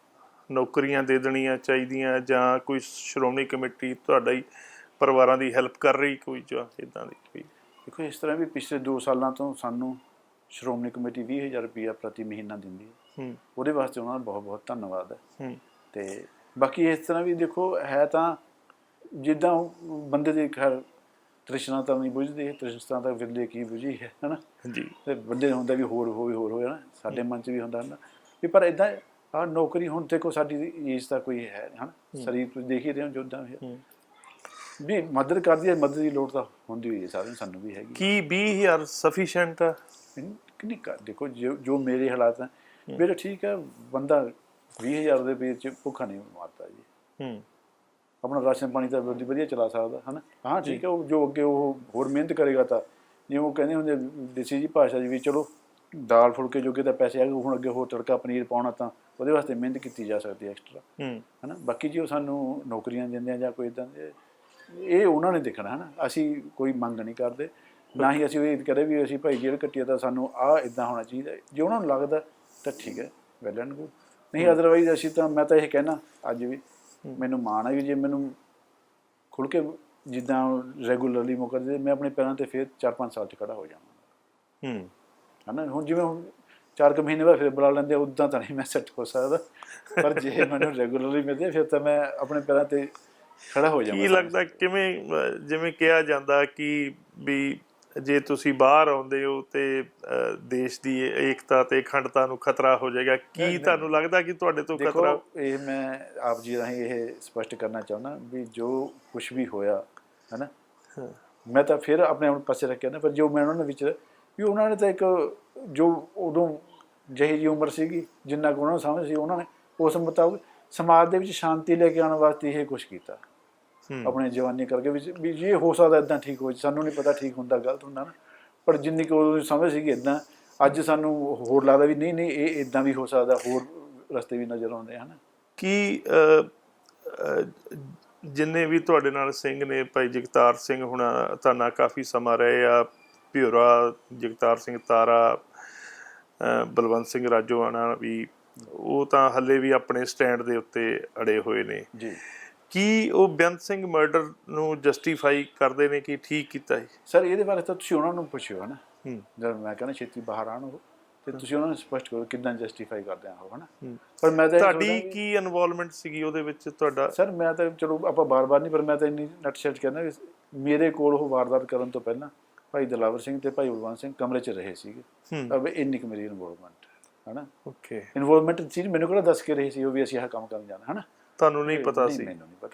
ਨੌਕਰੀਆਂ ਦੇ ਦੇਣੀਆਂ ਚਾਹੀਦੀਆਂ ਜਾਂ ਕੋਈ ਸ਼੍ਰੋਮਣੀ ਕਮੇਟੀ ਤੁਹਾਡਾ ਹੀ ਪਰਿਵਾਰਾਂ ਦੀ ਹੈਲਪ ਕਰ ਰਹੀ ਕੋਈ ਜਾਂ ਇਦਾਂ ਦੀ ਕੋਈ? ਦੇਖੋ ਇਸ ਤਰ੍ਹਾਂ ਵੀ ਪਿਛਲੇ 2 ਸਾਲਾਂ ਤੋਂ ਸਾਨੂੰ ਸ਼੍ਰੋਮਣੀ ਕਮੇਟੀ 20000 ਰੁਪਇਆ ਪ੍ਰਤੀ ਮਹੀਨਾ ਦਿੰਦੀ ਹੈ। ਹੂੰ। ਉਹਦੇ ਵਾਸਤੇ ਉਹਨਾਂ ਦਾ ਬਹੁਤ ਬਹੁਤ ਧੰਨਵਾਦ ਹੈ। ਹੂੰ। ਤੇ ਬਾਕੀ ਇਸ ਤਰ੍ਹਾਂ ਵੀ ਦੇਖੋ ਹੈ ਤਾਂ ਜਿੱਦਾਂ ਬੰਦੇ ਦੀ ਖੈਰ ਤ੍ਰਿਸ਼ਨਾ ਤਾਂ ਨਹੀਂ ਬੁਝਦੀ ਤ੍ਰਿਸ਼ਨਾ ਤਾਂ ਵਿਰਲੇ ਕੀ ਬੁਝੀ ਹੈ ਹਨਾ? ਜੀ ਤੇ ਬੰਦੇ ਹੁੰਦਾ ਵੀ ਹੋਰ ਹੋਵੇ ਹੋਰ ਹੋਵੇ ਨਾ ਸਾਡੇ ਮਨ 'ਚ ਵੀ ਹੁੰਦਾ ਨਾ ਵੀ ਪਰ ਇਦਾਂ ਆ ਨੌਕਰੀ ਹੁਣ ਦੇਖੋ ਸਾਡੀ ਏਜ ਦਾ ਕੋਈ ਹੈ ਹਨਾ? ਸਰੀਰ ਤੁਸੀਂ ਦੇਖ ਹੀ ਰਹੇ ਹੋ ਜੋਦਾਂ ਹੈ। ਵੀ ਮਦਦ ਕਰਦੀ ਹੈ ਮਦਦ ਦੀ ਲੋੜ ਤਾਂ ਹੁੰਦੀ ਹੋਈ ਹੈ ਸਾਰਿਆਂ ਸਾਨੂੰ ਵੀ ਹੈਗੀ। ਕੀ 20000 ਸਫੀਸ਼ੀਐਂਟ ਕਿ ਨਹੀਂ ਕਰ ਦੇਖੋ ਜੋ ਜੋ ਮੇਰੇ ਹਾਲਾਤ ਹੈ ਮੇਰੇ ਠੀਕ ਹੈ ਬੰਦਾ 20000 ਦੇ ਵਿੱਚ ਭੁੱਖਾ ਨਹੀਂ ਮਾਰਦਾ ਜੀ। ਹੂੰ। ਆਪਣਾ ਰਾਸ਼ਨ ਪਾਣੀ ਤਾਂ ਵਧੀਆ ਵਧੀਆ ਚਲਾ ਸਕਦਾ ਹਨਾ? ਹਾਂ ਠੀਕ ਹੈ ਉਹ ਜੋ ਅੱਗੇ ਉਹ ਹੋਰ ਮਿਹਨਤ ਕਰੇਗਾ ਤਾਂ ਜਿਵੇਂ ਉਹ ਕਹਿੰਦੇ ਹੁੰਦੇ ਦੇਸੀ ਜੀ ਭਾਸ਼ਾ ਜੀ ਵੀ ਚਲੋ ਦਾਲ ਫੁਲਕੇ ਜੋਗੇ ਤਾਂ ਪੈਸੇ ਆ ਗਏ ਹੁਣ ਅੱਗੇ ਹੋਰ ਤੜਕਾ ਪਨੀਰ ਪਾਉਣਾ ਤਾਂ ਉਹਦੇ ਵਾਸਤੇ ਮਿਹਨਤ ਕੀਤੀ ਜਾ ਸਕਦੀ ਹੈ ਐਕਸਟਰਾ ਹੂੰ। ਹਨਾ? ਬਾਕੀ ਜੀ ਉਹ ਸਾਨੂੰ ਨੌਕਰੀਆਂ ਦਿੰਦੇ ਆ ਜਾਂ ਕੋਈ ਇਦਾਂ ਦੇ ਇਹ ਉਹਨਾਂ ਨੇ ਦੇਖਣਾ ਹਨਾ? ਅਸੀਂ ਕੋਈ ਮੰਗ ਨਹੀਂ ਕਰਦੇ ਨਾ ਹੀ ਅਸੀਂ ਇਹ ਕਹਦੇ ਵੀ ਅਸੀਂ ਭਾਈ ਜੇਲ੍ਹ ਕੱਟੀ ਆ ਤਾਂ ਸਾਨੂੰ ਆ ਇਦਾਂ ਹੋਣਾ ਚਾਹੀਦਾ। ਜੇ ਉਹਨਾਂ ਨੂੰ ਲੱਗਦਾ ਤਾਂ ਠੀਕ ਹੈ ਵੈਲ ਐਂਡ ਗੁੱਡ ਨਹੀਂ ਅਦਰਵਾਈਜ਼ ਅਸੀਂ ਤਾਂ ਮੈਂ ਤਾਂ ਇਹ ਕਹਿਣਾ ਅੱਜ ਵੀ ਮੈਨੂੰ ਮਾਣ ਹੈ ਵੀ ਜੇ ਮੈਨੂੰ ਖੁੱਲ ਕੇ ਜਿੱਦਾਂ ਰੈਗੂਲਰਲੀ ਮੌਕਾ ਦੇ ਮੈਂ ਆਪਣੇ ਪੈਰਾਂ ਤੇ ਫਿਰ 4-5 ਸਾਲ ਚ ਖੜਾ ਹੋ ਜਾਵਾਂਗਾ। ਹੂੰ। ਹਨਾ? ਹੁਣ ਜਿਵੇਂ ਹੁਣ ਚਾਰ ਕੁ ਮਹੀਨੇ ਬਾਅਦ ਫਿਰ ਬੁਲਾ ਲੈਂਦੇ ਉਦਾਂ ਤਾਂ ਨਹੀਂ ਮੈਂ ਸੈੱਟ ਹੋ ਸਕਦਾ। ਪਰ ਜੇ ਮੈਨੂੰ ਰੈਗੂਲਰਲੀ ਮਿਲਦੇ ਫਿਰ ਤਾਂ ਮੈਂ ਆਪਣੇ ਪੈਰਾਂ ਤੇ ਖੜਾ ਹੋ ਜਾਵਾਂਗਾ। ਕੀ ਲੱਗਦਾ ਕਿਵੇਂ ਜਿਵੇਂ ਕਿਹਾ ਜਾਂਦਾ ਕਿ ਵੀ ਜੇ ਤੁਸੀਂ ਬਾਹਰ ਆਉਂਦੇ ਹੋ ਤੇ ਦੇਸ਼ ਦੀ ਏਕਤਾ ਤੇ ਅਖੰਡਤਾ ਨੂੰ ਖਤਰਾ ਹੋ ਜਾਏਗਾ ਕੀ। ਤੁਹਾਨੂੰ ਲੱਗਦਾ ਕਿ ਤੁਹਾਡੇ ਤੋਂ ਖਤਰਾ ਦੇਖੋ ਇਹ ਮੈਂ ਆਪ ਜੀ ਰਾਹੀਂ ਇਹ ਸਪਸ਼ਟ ਕਰਨਾ ਚਾਹੁੰਦਾ ਵੀ ਜੋ ਕੁਝ ਵੀ ਹੋਇਆ ਹੈਨਾ। ਮੈਂ ਤਾਂ ਫਿਰ ਆਪਣੇ ਆਪ ਨੂੰ ਪਾਸੇ ਰੱਖਿਆ ਨਾ ਪਰ ਜੋ ਮੈਂ ਉਹਨਾਂ ਦੇ ਵਿੱਚ ਵੀ ਉਹਨਾਂ ਨੇ ਤਾਂ ਇੱਕ ਜੋ ਉਦੋਂ ਜਿਹੀ ਜੀ ਉਮਰ ਸੀਗੀ ਜਿੰਨਾ ਕੁ ਉਹਨਾਂ ਨੂੰ ਸਮਝ ਸੀ ਉਹਨਾਂ ਨੇ ਉਸ ਮੁਤਾਬਕ ਸਮਾਜ ਦੇ ਵਿੱਚ ਸ਼ਾਂਤੀ ਲੈ ਕੇ ਆਉਣ ਵਾਸਤੇ ਇਹ ਕੁਝ ਕੀਤਾ ਆਪਣੇ ਜਵਾਨੀ ਕਰਕੇ ਵੀ ਜੇ ਹੋ ਸਕਦਾ ਇਦਾਂ ਠੀਕ ਹੋ। ਸਾਨੂੰ ਨਹੀਂ ਪਤਾ ਠੀਕ ਹੁੰਦਾ ਗਲਤ ਹੁੰਦਾ ਨਾ। ਪਰ ਜਿੰਨੀ ਕੁ ਸਮਝ ਸੀਗੀ ਇਦਾਂ ਅੱਜ ਸਾਨੂੰ ਹੋਰ ਲੱਗਦਾ ਵੀ ਨਹੀਂ ਨਹੀਂ ਇਹ ਇਦਾਂ ਵੀ ਹੋ ਸਕਦਾ ਹੋਰ ਰਸਤੇ ਵੀ ਨਜ਼ਰ ਆਉਂਦੇ ਹਨ। ਕੀ ਜਿੰਨੇ ਵੀ ਤੁਹਾਡੇ ਨਾਲ ਸਿੰਘ ਨੇ ਭਾਈ ਜਗਤਾਰ ਸਿੰਘ ਹੁਣਾ ਤਾਂ ਨਾਲ ਕਾਫੀ ਸਮਾਂ ਰਹੇ ਆ ਭਿਉਰਾ ਜਗਤਾਰ ਸਿੰਘ ਤਾਰਾ ਬਲਵੰਤ ਸਿੰਘ ਰਾਜੋਆਣਾ ਵੀ ਉਹ ਤਾਂ ਹੱਲੇ ਵੀ ਆਪਣੇ ਸਟੈਂਡ ਦੇ ਉੱਤੇ ਅੜੇ ਹੋਏ ਨੇ। ਜੀ। ਕੀ ਉਹ ਬੇਅੰਤ ਸਿੰਘ ਮਰਡਰ ਨੂੰ ਜਸਟੀਫਾਈ ਕਰਦੇ ਨੇ ਕਿ ਠੀਕ ਕੀਤਾ ਹੈ ਸਰ ਇਹਦੇ ਬਾਰੇ ਤਾਂ ਤੁਸੀਂ ਉਹਨਾਂ ਨੂੰ ਪੁੱਛਿਓ ਹਨਾ ਜਦ ਮੈਂ ਕਹਿੰਦਾ ਛੇਤੀ ਬਾਹਰ ਆਣ ਉਹ ਤੇ ਤੁਸੀਂ ਉਹਨਾਂ ਨੂੰ ਸਪਸ਼ਟ ਕਰੋ ਕਿਦਾਂ ਜਸਟੀਫਾਈ ਕਰਦੇ ਆ ਉਹ ਹਨਾ। ਪਰ ਮੈਂ ਤਾਂ ਇਹ ਤੁਹਾਡੀ ਕੀ ਇਨਵੋਲਵਮੈਂਟ ਸੀਗੀ ਉਹਦੇ ਵਿੱਚ ਤੁਹਾਡਾ? ਸਰ ਮੈਂ ਤਾਂ ਚਲੋ ਆਪਾਂ ਬਾਰ-ਬਾਰ ਨਹੀਂ ਪਰ ਮੈਂ ਤਾਂ ਇੰਨੀ ਨਟਸ਼ਟ ਕਹਿੰਦਾ ਮੇਰੇ ਕੋਲ ਉਹ ਵਾਰਦਾਤ ਕਰਨ ਤੋਂ ਪਹਿਲਾਂ ਭਾਈ ਦਲਾਵਰ ਸਿੰਘ ਤੇ ਭਾਈ ਬਲਵੰਤ ਸਿੰਘ ਕਮਰੇ 'ਚ ਰਹੇ ਸੀਗੇ। ਅਬ ਇੰਨੀ ਕੁ ਮੇਰੀ ਇਨਵੋਲਵਮੈਂਟ ਹਨਾ ਓਕੇ ਇਨਵੋਲਵਮੈਂਟ ਚੀਜ਼ ਮੈਨੂੰ ਕਿਹੜਾ ਦੱਸ ਕੇ ਰਹੇ ਸੀ ਉਹ ਵੀ ਅਸੀਂ ਆਹ ਕੰਮ ਕਰਨ ਜਾਣਾ ਹਨਾ ਤੁਹਾਨੂੰ ਨਹੀਂ ਪਤਾ ਸੀ।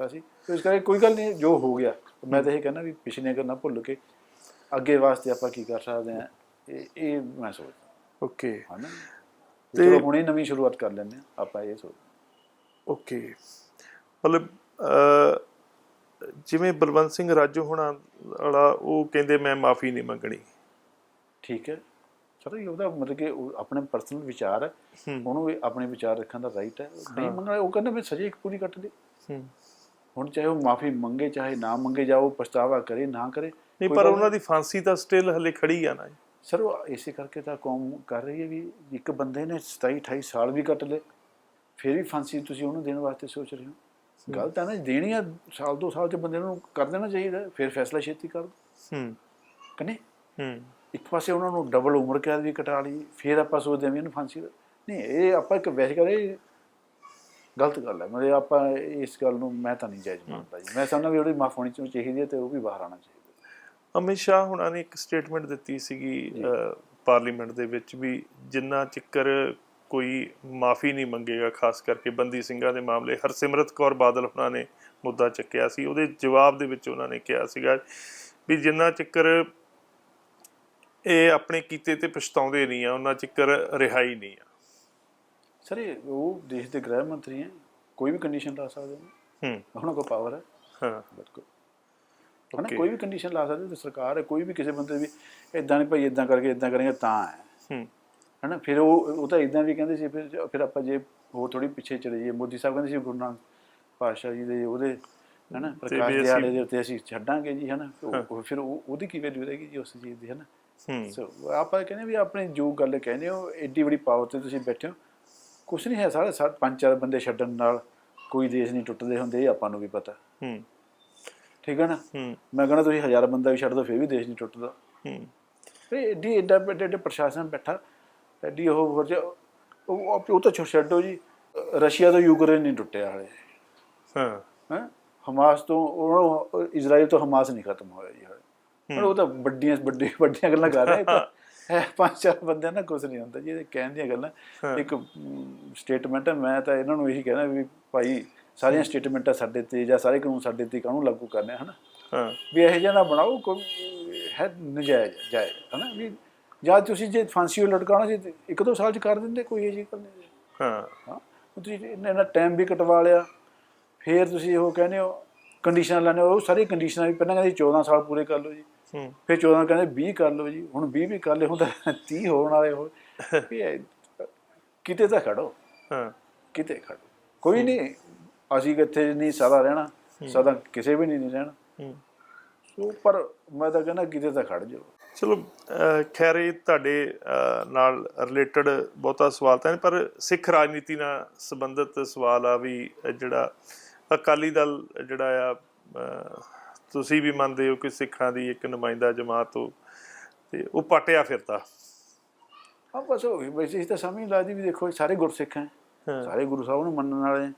ਪਤਾ ਸੀ। ਤੇ ਇਸ ਕਰਕੇ ਕੋਈ ਗੱਲ ਨਹੀਂ ਜੋ ਹੋ ਗਿਆ। ਮੈਂ ਤਾਂ ਇਹ ਕਹਿੰਦਾ ਵੀ ਪਿਛਲੇ ਕਰਨਾ ਭੁੱਲ ਕੇ ਅੱਗੇ ਵਾਸਤੇ ਆਪਾਂ ਕੀ ਕਰ ਸਕਦੇ ਆ ਇਹ ਇਹ ਮੈਂ ਸੋਚਦਾ। ਓਕੇ। ਹਨਾ? ਤੇ- ਹੁਣੇ ਨਵੀਂ ਸ਼ੁਰੂਆਤ ਕਰ ਲੈਂਦੇ ਆ ਆਪਾਂ ਇਹ ਸੋਚ ਓਕੇ। ਮਤਲਬ ਜਿਵੇਂ ਬਲਵੰਤ ਸਿੰਘ ਰਾਜੂ ਹੋਣਾ ਵਾਲਾ ਉਹ ਕਹਿੰਦੇ ਮੈਂ ਮਾਫੀ ਨਹੀਂ ਮੰਗਣੀ। ਠੀਕ ਹੈ। ਚਲੋ ਇਹ ਉਹਦਾ ਮਤਲਬ ਕਿ ਆਪਣੇ ਪਰਸਨਲ ਵਿਚਾਰ ਹੈ। ਉਹਨੂੰ ਵੀ ਆਪਣੇ ਵਿਚਾਰ ਰੱਖਣ ਦਾ ਰਾਈਟ ਹੈ। ਨਹੀਂ ਮੰਗਣਾ ਉਹ ਕਹਿੰਦਾ ਵੀ ਸਜ਼ਾ ਇੱਕ ਪੂਰੀ ਕੱਟ ਦੇ। ਹੂੰ। ਹੁਣ ਚਾਹੇ ਉਹ ਮਾਫੀ ਮੰਗੇ ਚਾਹੇ ਨਾ ਮੰਗੇ ਜਾਂ ਉਹ ਪਛਤਾਵਾ ਕਰੇ ਨਾ ਕਰੇ ਨਹੀਂ ਪਰ ਉਹਨਾਂ ਦੀ ਫਾਂਸੀ ਤਾਂ ਸਟਿਲ ਹਲੇ ਖੜੀ ਆ ਨਾ ਸਰ ਉਹ ਇਸੇ ਕਰਕੇ ਤਾਂ ਕੌਮ ਕਰ ਰਹੀ ਹੈ ਵੀ ਇੱਕ ਬੰਦੇ ਨੇ 27 28 ਸਾਲ ਵੀ ਕੱਟ ਲਏ ਫਿਰ ਵੀ ਫਾਂਸੀ ਤੁਸੀਂ ਉਹਨੂੰ ਦੇਣ ਵਾਸਤੇ ਸੋਚ ਰਹੇ ਹੋ? ਗਲਤ ਹੈ ਨਾ ਦੇਣੀ ਆ ਸਾਲ ਦੋ ਸਾਲ ਚ ਬੰਦੇ ਨੂੰ ਕਰ ਦੇਣਾ ਚਾਹੀਦਾ ਫਿਰ ਫੈਸਲਾ ਛੇਤੀ ਕਰ ਦੋ ਹੂੰ। ਕਨੇ ਹੂੰ। ਇੱਕ ਪਾਸੇ ਉਹਨਾਂ ਨੂੰ ਡਬਲ ਉਮਰ ਕੈਦ ਵੀ ਕਟਾ ਲਈ ਫਿਰ ਆਪਾਂ ਸੋਚਦੇ ਹਾਂ ਵੀ ਇਹਨੂੰ ਫਾਂਸੀ ਨਹੀਂ ਇਹ ਆਪਾਂ ਇੱਕ ਵੈਸੇ ਕਰ ਗਲਤ ਗੱਲ ਹੈ। ਮਤਲਬ ਆਪਾਂ ਇਸ ਗੱਲ ਨੂੰ ਮੈਂ ਤਾਂ ਨਹੀਂ ਜਾਇਜ਼ ਮੰਨਦਾ ਜੀ। ਮੈਂ ਸਮਝਦਾ ਵੀ ਉਹਦੀ ਮਾਫ ਹੋਣੀ ਚਾਹੀਦੀ ਹੈ ਤੇ ਉਹ ਵੀ ਬਾਹਰ ਆਉਣਾ ਚਾਹੀਦਾ। ਅਮਿਤ ਸ਼ਾਹ ਹੁਣਾਂ ਨੇ ਇੱਕ ਸਟੇਟਮੈਂਟ ਦਿੱਤੀ ਸੀਗੀ ਪਾਰਲੀਮੈਂਟ ਦੇ ਵਿੱਚ ਵੀ ਜਿੰਨਾ ਚਿੱਕਰ ਕੋਈ ਮਾਫੀ ਨਹੀਂ ਮੰਗੇਗਾ ਖਾਸ ਕਰਕੇ ਬੰਦੀ ਸਿੰਘਾਂ ਦੇ ਮਾਮਲੇ। ਹਰਸਿਮਰਤ ਕੌਰ ਬਾਦਲ ਹੁਣਾਂ ਨੇ ਮੁੱਦਾ ਚੱਕਿਆ ਸੀ। ਉਹਦੇ ਜਵਾਬ ਦੇ ਵਿੱਚ ਉਹਨਾਂ ਨੇ ਕਿਹਾ ਸੀਗਾ ਵੀ ਜਿੰਨਾ ਚਿੱਕਰ ਇਹ ਆਪਣੇ ਕੀਤੇ ਤੇ ਪਛਤਾਉਂਦੇ ਨਹੀਂ ਆ ਉਹਨਾਂ ਚਿੱਕਰ ਰਿਹਾਈ ਨਹੀਂ ਆ। ਸਰ ਇਹ ਉਹ ਦੇਸ਼ ਦੇ ਗ੍ਰਹਿ ਮੰਤਰੀ ਹੈ ਕੋਈ ਵੀ ਕੰਡੀਸ਼ਨ ਲਾ ਸਕਦੇ ਨੇ। ਹੂੰ। ਉਹਨਾਂ ਕੋਲ ਪਾਵਰ ਹੈ। ਹਾਂ। ਬਿਲਕੁਲ। ਹਨਾ. ਕੋਈ ਵੀ ਕੰਡੀਸ਼ਨ ਲਾ ਸਕਦੇ ਤੇ ਸਰਕਾਰ ਹੈ ਕੋਈ ਵੀ ਕਿਸੇ ਬੰਦੇ ਵੀ ਇਦਾਂ ਨਹੀਂ ਭਾਈ ਇਦਾਂ ਕਰਕੇ ਇਦਾਂ ਕਰਾਂਗੇ ਤਾਂ ਹੈ। ਹੂੰ। ਹਨਾ ਫਿਰ ਉਹ ਉਹ ਤਾਂ ਇਦਾਂ ਵੀ ਕਹਿੰਦੇ ਸੀ ਫਿਰ ਫਿਰ ਆਪਾਂ ਜੇ ਹੋਰ ਥੋੜੀ ਪਿੱਛੇ ਚਲੇ ਜਾਈਏ ਮੋਦੀ ਸਾਹਿਬ ਕਹਿੰਦੇ ਸੀ ਗੁਰੂ ਨਾਨਕ ਪਾਤਸ਼ਾਹ ਜੀ ਦੇ ਉਹਦੇ ਹਨਾ ਪ੍ਰਕਾਸ਼ ਦਿਹਾੜੇ ਦੇ ਉੱਤੇ ਅਸੀਂ ਛੱਡਾਂਗੇ ਜੀ ਹਨਾ। ਫਿਰ ਉਹ- ਉਹਦੀ ਕੀ ਵੈਲਿਊ ਰਹੇਗੀ ਜੀ ਉਸ ਚੀਜ਼ ਦੀ ਹਨਾ। ਸੋ ਆਪਾਂ ਕਹਿੰਦੇ ਵੀ ਆਪਣੇ ਜੋ ਗੱਲ ਕਹਿੰਦੇ ਹੋ ਐਡੀ ਬੜੀ ਪਾਵਰ ਤੇ ਤੁਸੀਂ ਬੈਠੇ ਹੋ ਕੁਛ ਨਹੀਂ ਹੈ ਸਾਰੇ ਸੱਤ ਪੰਜ ਚਾਰ ਬੰਦੇ ਛੱਡਣ ਨਾਲ ਕੋਈ ਦੇਸ਼ ਨਹੀਂ ਟੁੱਟਦੇ ਹੁੰਦੇ ਇਹ ਆਪਾਂ ਨੂੰ ਵੀ ਪਤਾ। ਹੂੰ। ਠੀਕ ਹੈ ਨਾ? ਹੂੰ। ਮੈਂ ਕਹਿੰਦਾ ਤੁਸੀਂ ਹਜ਼ਾਰ ਬੰਦਾ ਵੀ ਛੱਡ ਦੋ ਫਿਰ ਵੀ ਦੇਸ਼ ਨਹੀਂ ਟੁੱਟਦਾ। ਹੂੰ। ਐਡੀ ਐਡਾ ਐਡੇ ਐਡੇ ਪ੍ਰਸ਼ਾਸਨ ਬੈਠਾ ਐਡੀ ਉਹ ਹੋਰ ਜਿਹਾ- ਉਹ ਤਾਂ ਛੱਡੋ ਜੀ। ਰਸ਼ੀਆ ਤੋਂ ਯੂਕਰੇਨ ਨਹੀਂ ਟੁੱਟਿਆ ਹਾਲੇ। ਹਾਂ। ਹੈ? ਹਮਾਸ ਤੋਂ ਉਹ ਇਜ਼ਰਾਈਲ ਤੋਂ ਹਮਾਸ ਨਹੀਂ ਖਤਮ ਹੋਇਆ ਜੀ ਹਾਲੇ। ਉਹ ਤਾਂ ਵੱਡੀਆਂ ਵੱਡੀ ਵੱਡੀਆਂ ਗੱਲਾਂ ਕਰ ਰਿਹਾ ਇਹ ਤਾਂ ਇਹ ਪੰਜ ਚਾਰ ਬੰਦਿਆਂ ਨਾਲ ਕੁਝ ਨਹੀਂ ਹੁੰਦਾ ਜੀ ਇਹ ਕਹਿਣ ਦੀਆਂ ਗੱਲਾਂ ਇੱਕ ਸਟੇਟਮੈਂਟ ਹੈ ਮੈਂ ਤਾਂ ਇਹਨਾਂ ਨੂੰ ਇਹੀ ਕਹਿਣਾ ਵੀ ਭਾਈ ਸਾਰੀਆਂ ਸਟੇਟਮੈਂਟਾਂ ਸਾਡੇ ਤੇ ਜਾਂ ਸਾਰੇ ਕਾਨੂੰਨ ਸਾਡੇ ਤੇ ਕਾਹਨੂੰ ਲਾਗੂ ਕਰਨੇ ਹਨ? ਹਾਂ। ਵੀ ਇਹ ਜਿਹਾ ਨਾ ਬਣਾਓ ਕੋਈ ਹੈ ਨਜਾਇਜ਼ ਜਾਇਜ਼ ਹਨਾ? ਵੀ ਜਾਂ ਤੁਸੀਂ ਜੇ ਫਾਂਸੀ ਲਟਕਾਉਣਾ ਸੀ ਇੱਕ ਦੋ ਸਾਲ ਚ ਕਰ ਦਿੰਦੇ ਕੋਈ ਇਹ ਜੀ ਗੱਲ ਨਹੀਂ। ਹਾਂ। ਹਾਂ ਤੁਸੀਂ ਇੰਨਾ ਟਾਈਮ ਵੀ ਕਟਵਾ ਲਿਆ ਫਿਰ ਤੁਸੀਂ ਉਹ ਕਹਿੰਦੇ ਹੋ ਕੰਡੀਸ਼ਨਾਂ ਲਾਣੇ ਉਹ ਸਾਰੀ ਕੰਡੀਸ਼ਨਾਂ ਵੀ ਪਹਿਲਾਂ ਕਹਿੰਦੇ ਸੀ 14 ਸਾਲ ਪੂਰੇ ਕਰ ਲਓ ਜੀ। ਹੂੰ ਫਿਰ 14 ਕਹਿੰਦੇ 20 ਕਰ ਲਓ ਜੀ ਹੁਣ 20 ਵੀ ਕਰ ਲਏ ਤਾਂ 30 ਹੋਣ ਵਾਲੇ ਹੋ ਕਿਤੇ ਤਾਂ ਖੜੋ। ਹਾਂ। ਕਿਤੇ ਖੜੋ। ਕੋਈ ਨਹੀਂ ਅਸੀਂ ਕਿੱਥੇ ਨਹੀਂ ਸਦਾ ਰਹਿਣਾ ਸਦਾ ਕਿਸੇ ਵੀ ਨਹੀਂ ਰਹਿਣਾ। ਹੂੰ। ਸੋ ਪਰ ਮੈਂ ਤਾਂ ਕਹਿੰਦਾ ਕਿਤੇ ਤਾਂ ਖੜ ਜਾਓ। ਚਲੋ ਖੈਰ ਇਹ ਤੁਹਾਡੇ ਨਾਲ ਰਿਲੇਟਡ ਬਹੁਤਾ ਸਵਾਲ ਤਾਂ ਪਰ ਸਿੱਖ ਰਾਜਨੀਤੀ ਨਾਲ ਸੰਬੰਧਿਤ ਸਵਾਲ ਆ ਵੀ ਜਿਹੜਾ ਅਕਾਲੀ ਦਲ ਜਿਹੜਾ ਆ ਤੁਸੀਂ ਵੀ ਮੰਨਦੇ ਹੋ ਕਿ ਸਿੱਖਾਂ ਦੀ ਇੱਕ ਨੁਮਾਇੰਦਾ ਜਮਾਤ ਹੋ ਤੇ ਉਹ ਪਾਟਿਆ ਫਿਰਦਾ ਹਾਂ ਬਸ ਉਹ ਵੈਸੇ ਹੀ ਤਾਂ ਸਮਝ ਲੱਗਦੀ ਵੀ ਦੇਖੋ ਸਾਰੇ ਗੁਰਸਿੱਖ ਹੈ। ਸਾਰੇ ਗੁਰੂ ਸਾਹਿਬ ਨੂੰ ਮੰਨਣ ਵਾਲੇ।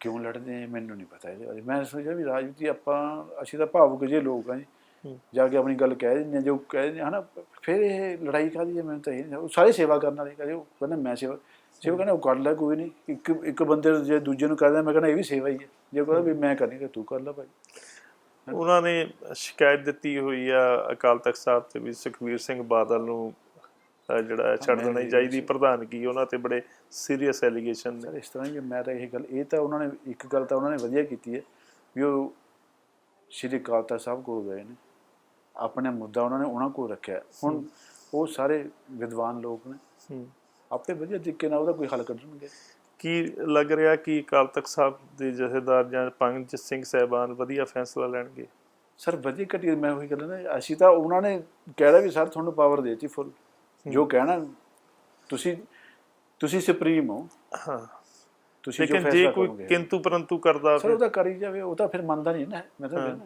ਕਿਉਂ ਲੜਦੇ ਮੈਨੂੰ ਨਹੀਂ ਪਤਾ ਇਹਦੇ ਬਾਰੇ ਮੈਂ ਸੋਚਿਆ ਵੀ ਰਾਜਨੀਤੀ ਆਪਾਂ ਅਸੀਂ ਤਾਂ ਭਾਵੁਕ ਜਿਹੇ ਲੋਕ ਆ ਜੀ। ਜਾ ਕੇ ਆਪਣੀ ਗੱਲ ਕਹਿ ਦਿੰਦੇ ਜੋ ਕਹਿ ਦਿੰਦੇ ਹਨਾ ਫਿਰ ਇਹ ਲੜਾਈ ਕਾਦੀ ਹੈ ਮੈਨੂੰ ਤਾਂ ਇਹ ਉਹ ਸਾਰੇ ਸੇਵਾ ਕਰਨ ਵਾਲੇ ਕਹਿੰਦੇ ਉਹ ਕਹਿੰਦਾ ਮੈਂ ਸੇਵਾ ਸੇਵਾ ਕਹਿੰਦਾ ਉਹ ਕਰ ਲੈ ਕੋਈ ਨਹੀਂ ਇੱਕ ਇੱਕ ਬੰਦੇ ਨੂੰ ਜੇ ਦੂਜੇ ਨੂੰ ਕਰਦਾ ਮੈਂ ਕਹਿੰਦਾ ਇਹ ਵੀ ਸੇਵਾ ਹੀ ਹੈ ਜੇ ਕਹਿੰਦਾ ਵੀ ਮੈਂ ਕਰਨੀ ਤਾਂ ਤੂੰ ਕਰ ਲੈ ਭਾਈ। ਉਹਨਾਂ ਨੇ ਸ਼ਿਕਾਇਤ ਦਿੱਤੀ ਹੋਈ ਆ ਅਕਾਲ ਤਖਤ ਸਾਹਿਬ ਤੇ ਵੀ ਸੁਖਵੀਰ ਸਿੰਘ ਬਾਦਲ ਨੂੰ ਜਿਹੜਾ ਛੱਡ ਦੇਣੀ ਚਾਹੀਦੀ ਪ੍ਰਧਾਨਗੀ ਉਹਨਾਂ ਤੇ ਬੜੇ ਸੀਰੀਅਸ ਐਲੀਗੇਸ਼ਨ ਸਰ ਨੇ ਇਸ ਤਰ੍ਹਾਂ ਹੈ, ਮੈਂ ਤਾਂ ਇਹ ਗੱਲ ਇਹ ਤਾਂ ਉਹਨਾਂ ਨੇ ਇੱਕ ਗੱਲ ਤਾਂ ਉਹਨਾਂ ਨੇ ਵਧੀਆ ਕੀਤੀ ਹੈ ਵੀ ਉਹ ਸ਼੍ਰੀ ਅਕਾਲ ਤਖਤ ਸਾਹਿਬ ਕੋਲ ਗਏ ਨੇ। ਆਪਣੇ ਮੁੱਦਾ ਉਹਨਾਂ ਨੇ ਉਹਨਾਂ ਕੋਲ ਰੱਖਿਆ। ਹੁਣ ਉਹ ਸਾਰੇ ਵਿਦਵਾਨ ਲੋਕ ਨੇ। ਆਪੇ ਵਧੀਆ ਤਰੀਕੇ ਨਾਲ ਉਹਦਾ ਕੋਈ ਹੱਲ ਕੱਢਣਗੇ। ਕੀ ਲੱਗ ਰਿਹਾ ਕਿ ਅਕਾਲ ਤਖਤ ਸਾਹਿਬ ਦੇ ਜਥੇਦਾਰ ਜਾਂ ਪੰਜ ਸਿੰਘ ਸਹਿਬਾਨ ਵਧੀਆ ਫੈਸਲਾ ਲੈਣਗੇ? ਸਰ ਵਧੀਆ ਘਟੀ ਮੈਂ ਉਹੀ ਗੱਲ ਨਾ ਅਸੀਂ ਤਾਂ ਉਹਨਾਂ ਨੇ ਕਹਿ ਵੀ ਸਰ ਤੁਹਾਨੂੰ ਪਾਵਰ ਦੇਤੀ ਫੁੱਲ ਜੋ ਕਹਿਣਾ ਤੁਸੀਂ ਤੁਸੀਂ ਸੁਪਰੀਮ ਹੋ। ਹਾਂ। ਤੁਸੀਂ ਜੋ ਲੇਕਿਨ ਜੇ ਫੈਸਲਾ ਕੋਈ ਕਰੋਗੇ। ਕਿੰਤੂ ਪਰੰਤੂ ਕਰਦਾ ਸਰ ਉਹ ਤਾਂ ਕਰੀ ਜਾਵੇ ਉਹ ਤਾਂ ਫਿਰ ਮੰਨਦਾ ਨਹੀਂ ਨਾ ਮੈਂ ਤਾਂ ਹਾਂ।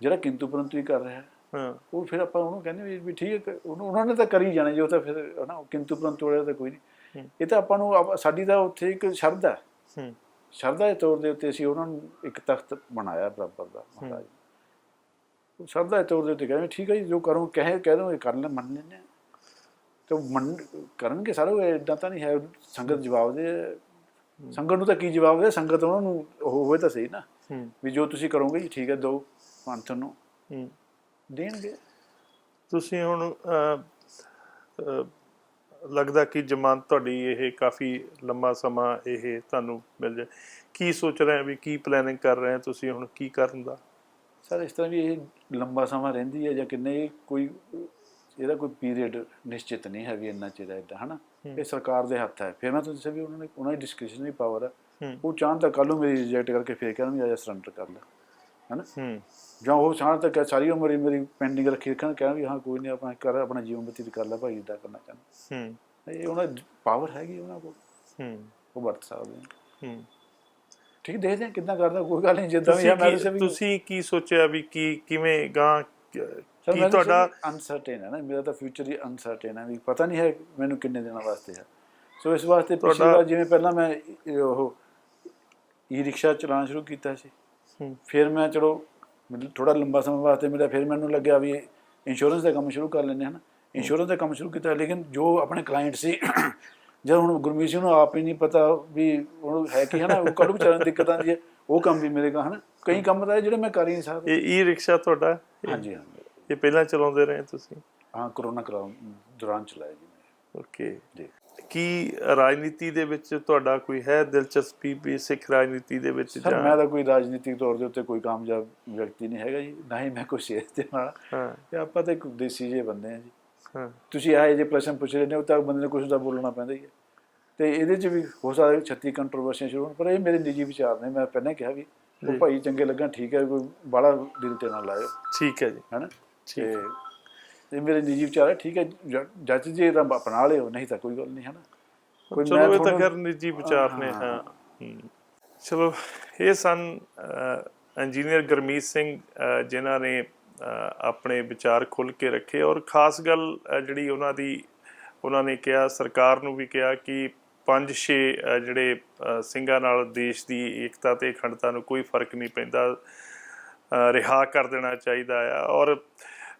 ਜਿਹੜਾ ਕਿੰਤੂ ਪਰੰਤੂ ਹੀ ਕਰ ਰਿਹਾ ਹੈ ਉਹ ਫਿਰ ਆਪਾਂ ਉਹਨੂੰ ਕਹਿੰਦੇ ਵੀ- ਠੀਕ ਹੈ ਉਹਨੂੰ ਨੇ ਤਾਂ ਕਰੀ ਜਾਣਾ ਜੋ ਤਾਂ ਫਿਰ ਹਨਾ ਕਿੰਤੂ ਪਰੰਤੂ ਵਾਲਾ ਤਾਂ ਕੋਈ ਨਹੀਂ। ਇਹ ਤਾਂ ਆਪਾਂ ਨੂੰ ਸਾਡੀ ਤਾਂ ਉੱਥੇ ਇੱਕ ਸ਼ਰਧਾ ਹੈ। ਹੂੰ। ਸ਼ਰਧਾ ਦੇ ਤੌਰ ਦੇ ਉੱਤੇ ਅਸੀਂ ਉਹਨਾਂ ਨੂੰ ਇੱਕ ਤਖਤ ਬਣਾਇਆ ਬਰਾਬਰ ਦਾ ਮਹਾਰਾਜ। ਉਹ ਸ਼ਰਧਾ ਦੇ ਤੌਰ ਦੇ ਉੱਤੇ ਕਹਿੰਦੇ ਠੀਕ ਹੈ ਜੀ ਜੋ ਕਰੋ ਕਹੇ ਕਹਿ ਦੋ ਇਹ ਕਰ ਲੈ ਮੰਨ ਹਾਂ। ਤੇ ਮੰਨ ਕਰਨਗੇ ਸਾਰੇ ਇਦਾਂ ਤਾਂ ਨਹੀਂ ਹੈ ਸੰਗਤ ਜਵਾਬ ਦੇ ਸੰਗਤ ਨੂੰ ਤਾਂ ਕੀ ਜਵਾਬ ਦੇ ਸੰਗਤ ਉਹਨਾਂ ਨੂੰ ਉਹ ਹੋਵੇ ਤਾਂ ਸਹੀ ਨਾ। ਵੀ ਜੋ ਤੁਸੀਂ ਕਰੋਗੇ ਜੀ ਠੀਕ ਹੈ ਦੋ ਪੰਥ ਨੂੰ ਹੂੰ। ਦੇਣਗੇ। ਤੁਸੀਂ ਹੁਣ ਲੱਗਦਾ ਕਿ ਜ਼ਮਾਨਤ ਤੁਹਾਡੀ ਇਹ ਕਾਫੀ ਲੰਮਾ ਸਮਾਂ ਇਹ ਤੁਹਾਨੂੰ ਮਿਲ ਜਾਏ। ਕੀ ਸੋਚ ਰਹੇ ਹੋ ਵੀ ਕੀ ਪਲੈਨਿੰਗ ਕਰ ਰਹੇ ਹੋ ਤੁਸੀਂ ਹੁਣ ਕੀ ਕਰਨ ਦਾ? ਸਰ ਇਸ ਤਰ੍ਹਾਂ ਵੀ ਇਹ ਲੰਬਾ ਸਮਾਂ ਰਹਿੰਦੀ ਹੈ ਜਾਂ ਕਿੰਨੇ ਕੋਈ ਇਹਦਾ ਕੋਈ ਪੀਰੀਅਡ ਨਿਸ਼ਚਿਤ ਨਹੀਂ ਹੈ ਵੀ ਇੰਨਾ ਚਿਰ ਹੈ ਇਦਾਂ ਹਨਾ? ਇਹ ਸਰਕਾਰ ਦੇ ਹੱਥ ਹੈ। ਫਿਰ ਮੈਂ ਤੁਹਾਨੂੰ ਵੀ ਉਹਨਾਂ ਨੇ ਉਹਨਾਂ ਦੀ ਡਿਸਕ੍ਰਿਪਸ਼ਨ ਵੀ ਪਾਵਰ ਹੈ। ਉਹ ਚਾਹਣ ਤਾਂ ਕੱਲ ਨੂੰ ਮੇਰੀ ਰਿਜੈਕਟ ਕਰਕੇ ਫੇਰ ਕਹਿਣਗੇ ਆ ਜਾ ਸਰੈਂਡਰ ਕਰ ਲੈ। ਹਨਾ? ਹੂੰ। ਜਾਂ ਉਹ ਚਾਹਣ ਤਾਂ ਕਹਿ- ਸਾਰੀ ਉਮਰ ਹੀ ਮੇਰੀ ਪੈਂਡਿੰਗ ਰੱਖੀ ਰੱਖਣ ਕਹਿਣ ਵੀ ਹਾਂ ਕੋਈ ਨਹੀਂ ਆਪਾਂ ਕਰ ਆਪਣਾ ਜੀਵਨ ਬਤੀਤ ਕਰ ਲੈ ਭਾਈ ਇਦਾਂ ਕਰਨਾ ਚਾਹੁੰਦਾ। ਹੂੰ। ਇਹ ਉਹਨਾਂ ਪਾਵਰ ਹੈਗੀ ਉਹਨਾਂ ਕੋਲ। ਹੂੰ। ਉਹ ਵਰਤ ਸਕਦੇ ਨੇ। ਹੂੰ। ਠੀਕ ਦੇਖਦੇ ਹਾਂ ਕਿੱਦਾਂ ਕਰਦਾ ਕੋਈ ਗੱਲ ਨਹੀਂ ਜਿੱਦਾਂ ਵੀ ਤੁਸੀਂ ਮੈਂ ਵੀ ਤੁਸੀਂ ਕੀ ਸੋਚਿਆ ਵੀ ਕੀ ਕਿਵੇਂ ਗਾਂ ਸਰ ਕੀ ਤੁਹਾਡਾ ਅਨਸਰਟੇਨ ਹੈ ਨਾ ਮੇਰਾ ਤਾਂ ਫਿਊਚਰ ਹੀ ਅਨਸਰਟੇਨ ਹੈ ਵੀ ਪਤਾ ਨਹੀਂ ਹੈ ਮੈਨੂੰ ਕਿੰਨੇ ਦਿਨਾਂ ਵਾਸਤੇ ਹੈ। ਸੋ ਇਸ ਵਾਸਤੇ ਪਿਛਲੀ ਵਾਰ ਜਿਵੇਂ ਪਹਿਲਾਂ ਮੈਂ ਉਹ ਈ ਰਿਕਸ਼ਾ ਚਲਾਉਣਾ ਸ਼ੁਰੂ ਕੀਤਾ ਸੀ ਫਿਰ ਮੈਂ ਚਲੋ ਥੋੜਾ ਲੰਬਾ ਸਮਾਂ ਵਾਸਤੇ ਮੇਰਾ ਫਿਰ ਮੈਨੂੰ ਲੱਗਿਆ ਵੀ ਇੰਸ਼ੋਰੈਂਸ ਦਾ ਕੰਮ ਸ਼ੁਰੂ ਕਰ ਲੈਂਦੇ ਹਨ ਇੰਸ਼ੋਰੈਂਸ ਦਾ ਕੰਮ ਸ਼ੁਰੂ ਕੀਤਾ ਲੇਕਿਨ ਜੋ ਆਪਣੇ ਕਲਾਇੰਟ ਸੀ ਜਦ ਹੁਣ ਗੁਰਮੀਤ ਸਿੰਘ ਨੂੰ ਆਪ ਹੀ ਨਹੀਂ ਪਤਾ ਵੀ ਉਹ ਹੈ ਕਿ ਹਨਾ ਉਹ ਕਦੋਂ ਵਿਚਾਰਨ ਦਿੱਕਤ ਆਉਂਦੀ ਹੈ ਉਹ ਕੰਮ ਵੀ ਮੇਰੇ ਕੋਲ ਹਨਾ। ਕਈ ਕੰਮ ਤਾਂ ਜਿਹੜੇ ਮੈਂ ਕਰ ਹੀ ਨਹੀਂ ਸਕਦਾ। ਇਹ ਈ ਰਿਕਸ਼ਾ ਤੁਹਾਡਾ ਹਾਂਜੀ ਹਾਂ ਇਹ ਪਹਿਲਾਂ ਚਲਾਉਂਦੇ ਰਹੇ ਤੁਸੀਂ? ਹਾਂ ਕਰੋਨਾ ਕਰਾ- ਦੌਰਾਨ ਚਲਾਇਆ ਜੀ ਮੈਂ। ਓਕੇ ਜੀ। ਕੀ ਰਾਜਨੀਤੀ ਦੇ ਵਿੱਚ ਤੁਹਾਡਾ ਕੋਈ ਹੈ ਦਿਲਚਸਪੀ ਵੀ ਸਿੱਖ ਰਾਜਨੀਤੀ ਦੇ ਵਿੱਚ ਸਰ ਮੈਂ ਤਾਂ ਕੋਈ ਰਾਜਨੀਤਿਕ ਤੌਰ ਦੇ ਉੱਤੇ ਕੋਈ ਕਾਮਯਾਬ ਵਿਅਕਤੀ ਨਹੀਂ ਹੈਗਾ ਜੀ ਨਾ ਹੀ ਮੈਂ ਕੋਈ ਸਿਹਤ ਦੇ ਨਾਲ। ਹਾਂ। ਤੇ ਆਪਾਂ ਤਾਂ ਇੱਕ ਦੇਸੀ ਜਿਹੇ ਬੰਦੇ ਆ ਜੀ। ਹਾਂ। ਤੁਸੀਂ ਆਏ ਜੇ ਪ੍ਰਸ਼ਨ ਪੁੱਛ ਰਹੇ ਨੇ ਉਹ ਤਾਂ ਬੰਦੇ ਨੂੰ ਕੁਝ ਦਾ ਬੋਲਣਾ ਪੈਂਦਾ ਹੀ ਹੈ। ਤੇ ਇਹਦੇ 'ਚ ਵੀ ਹੋ ਸਕਦਾ 36 ਕੰਟਰੋਵਰਸੀਆਂ ਸ਼ੁਰੂ ਹੋਣ ਪਰ ਇਹ ਮੇਰੇ ਨਿੱਜੀ ਵਿਚਾਰ ਨੇ ਮੈਂ ਪਹਿਲਾਂ ਕਿਹਾ ਵੀ ਉਹ ਭਾਈ ਚੰਗੇ ਲੱਗਣ ਠੀਕ ਹੈ ਕੋਈ ਬੜਾ ਦਿਲ ਤੇ ਨਾ ਲਾਇਓ। ਠੀਕ ਹੈ ਜੀ। ਹੈਨਾ ਠੀਕ। ਤੇ ਇਹ ਮੇਰੇ ਨਿੱਜੀ ਵਿਚਾਰ ਹੈ ਠੀਕ ਹੈ ਜ- ਜੱਜ ਜੀ ਤਾਂ ਅਪਣਾ ਲਿਓ ਨਹੀਂ ਤਾਂ ਕੋਈ ਗੱਲ ਨਹੀਂ ਹੈਨਾ ਕੋਈ ਚਲੋ ਇਹ ਤਾਂ ਤੁਹਾਨੂੰ- ਖੈਰ ਨਿੱਜੀ ਵਿਚਾਰ ਨੇ ਹਾਂ ਹਮ। ਚਲੋ ਇਹ ਸਨ ਇੰਜੀਨੀਅਰ ਗਰਮੀਤ ਸਿੰਘ ਅਹ, ਜਿਨ੍ਹਾਂ ਨੇ ਅਹ, ਆਪਣੇ ਵਿਚਾਰ ਖੁੱਲ ਕੇ ਰੱਖੇ ਔਰ ਖਾਸ ਗੱਲ ਅਹ, ਜਿਹੜੀ ਉਹਨਾਂ ਦੀ ਉਹਨਾਂ ਨੇ ਕਿਹਾ ਸਰਕਾਰ ਨੂੰ ਵੀ ਕਿਹਾ ਕਿ ਪੰਜ ਛੇ ਅਹ, ਜਿਹੜੇ ਅਹ, ਸਿੰਘਾਂ ਨਾਲ ਦੇਸ਼ ਦੀ ਏਕਤਾ ਤੇ ਅਖੰਡਤਾ ਨੂੰ ਕੋਈ ਫ਼ਰਕ ਨਹੀਂ ਪੈਂਦਾ ਅਹ, ਰਿਹਾ ਕਰ ਦੇਣਾ ਚਾਹੀਦਾ ਆ ਔਰ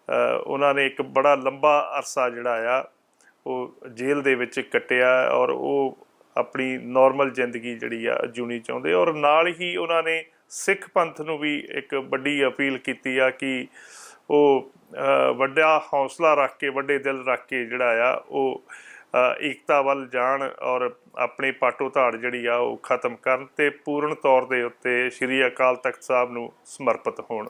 ਉਹਨਾਂ ਨੇ ਇੱਕ ਬੜਾ ਲੰਬਾ ਅਰਸਾ ਜਿਹੜਾ ਆ, ਉਹ ਜੇਲ੍ਹ ਦੇ ਵਿੱਚ ਕੱਟਿਆ ਔਰ ਉਹ ਆਪਣੀ ਨਾਰਮਲ ਜ਼ਿੰਦਗੀ ਜਿਹੜੀ ਆ ਜੂਣੀ ਚਾਹੁੰਦੇ ਔਰ ਨਾਲ ਹੀ ਉਹਨਾਂ ਨੇ ਸਿੱਖ ਪੰਥ ਨੂੰ ਵੀ ਇੱਕ ਵੱਡੀ ਅਪੀਲ ਕੀਤੀ ਆ ਕਿ ਉਹ ਵੱਡਾ ਹੌਸਲਾ ਰੱਖ ਕੇ, ਵੱਡੇ ਦਿਲ ਰੱਖ ਕੇ ਜਿਹੜਾ ਆ, ਉਹ ਏਕਤਾ ਵੱਲ ਜਾਣ ਔਰ ਆਪਣੇ ਪਾਟੋ ਧਾੜ ਜਿਹੜੀ ਆ ਉਹ ਖਤਮ ਕਰਨ ਤੇ ਪੂਰਨ ਤੌਰ ਦੇ ਉੱਤੇ ਸ੍ਰੀ ਅਕਾਲ ਤਖਤ ਸਾਹਿਬ ਨੂੰ ਸਮਰਪਿਤ ਹੋਣ।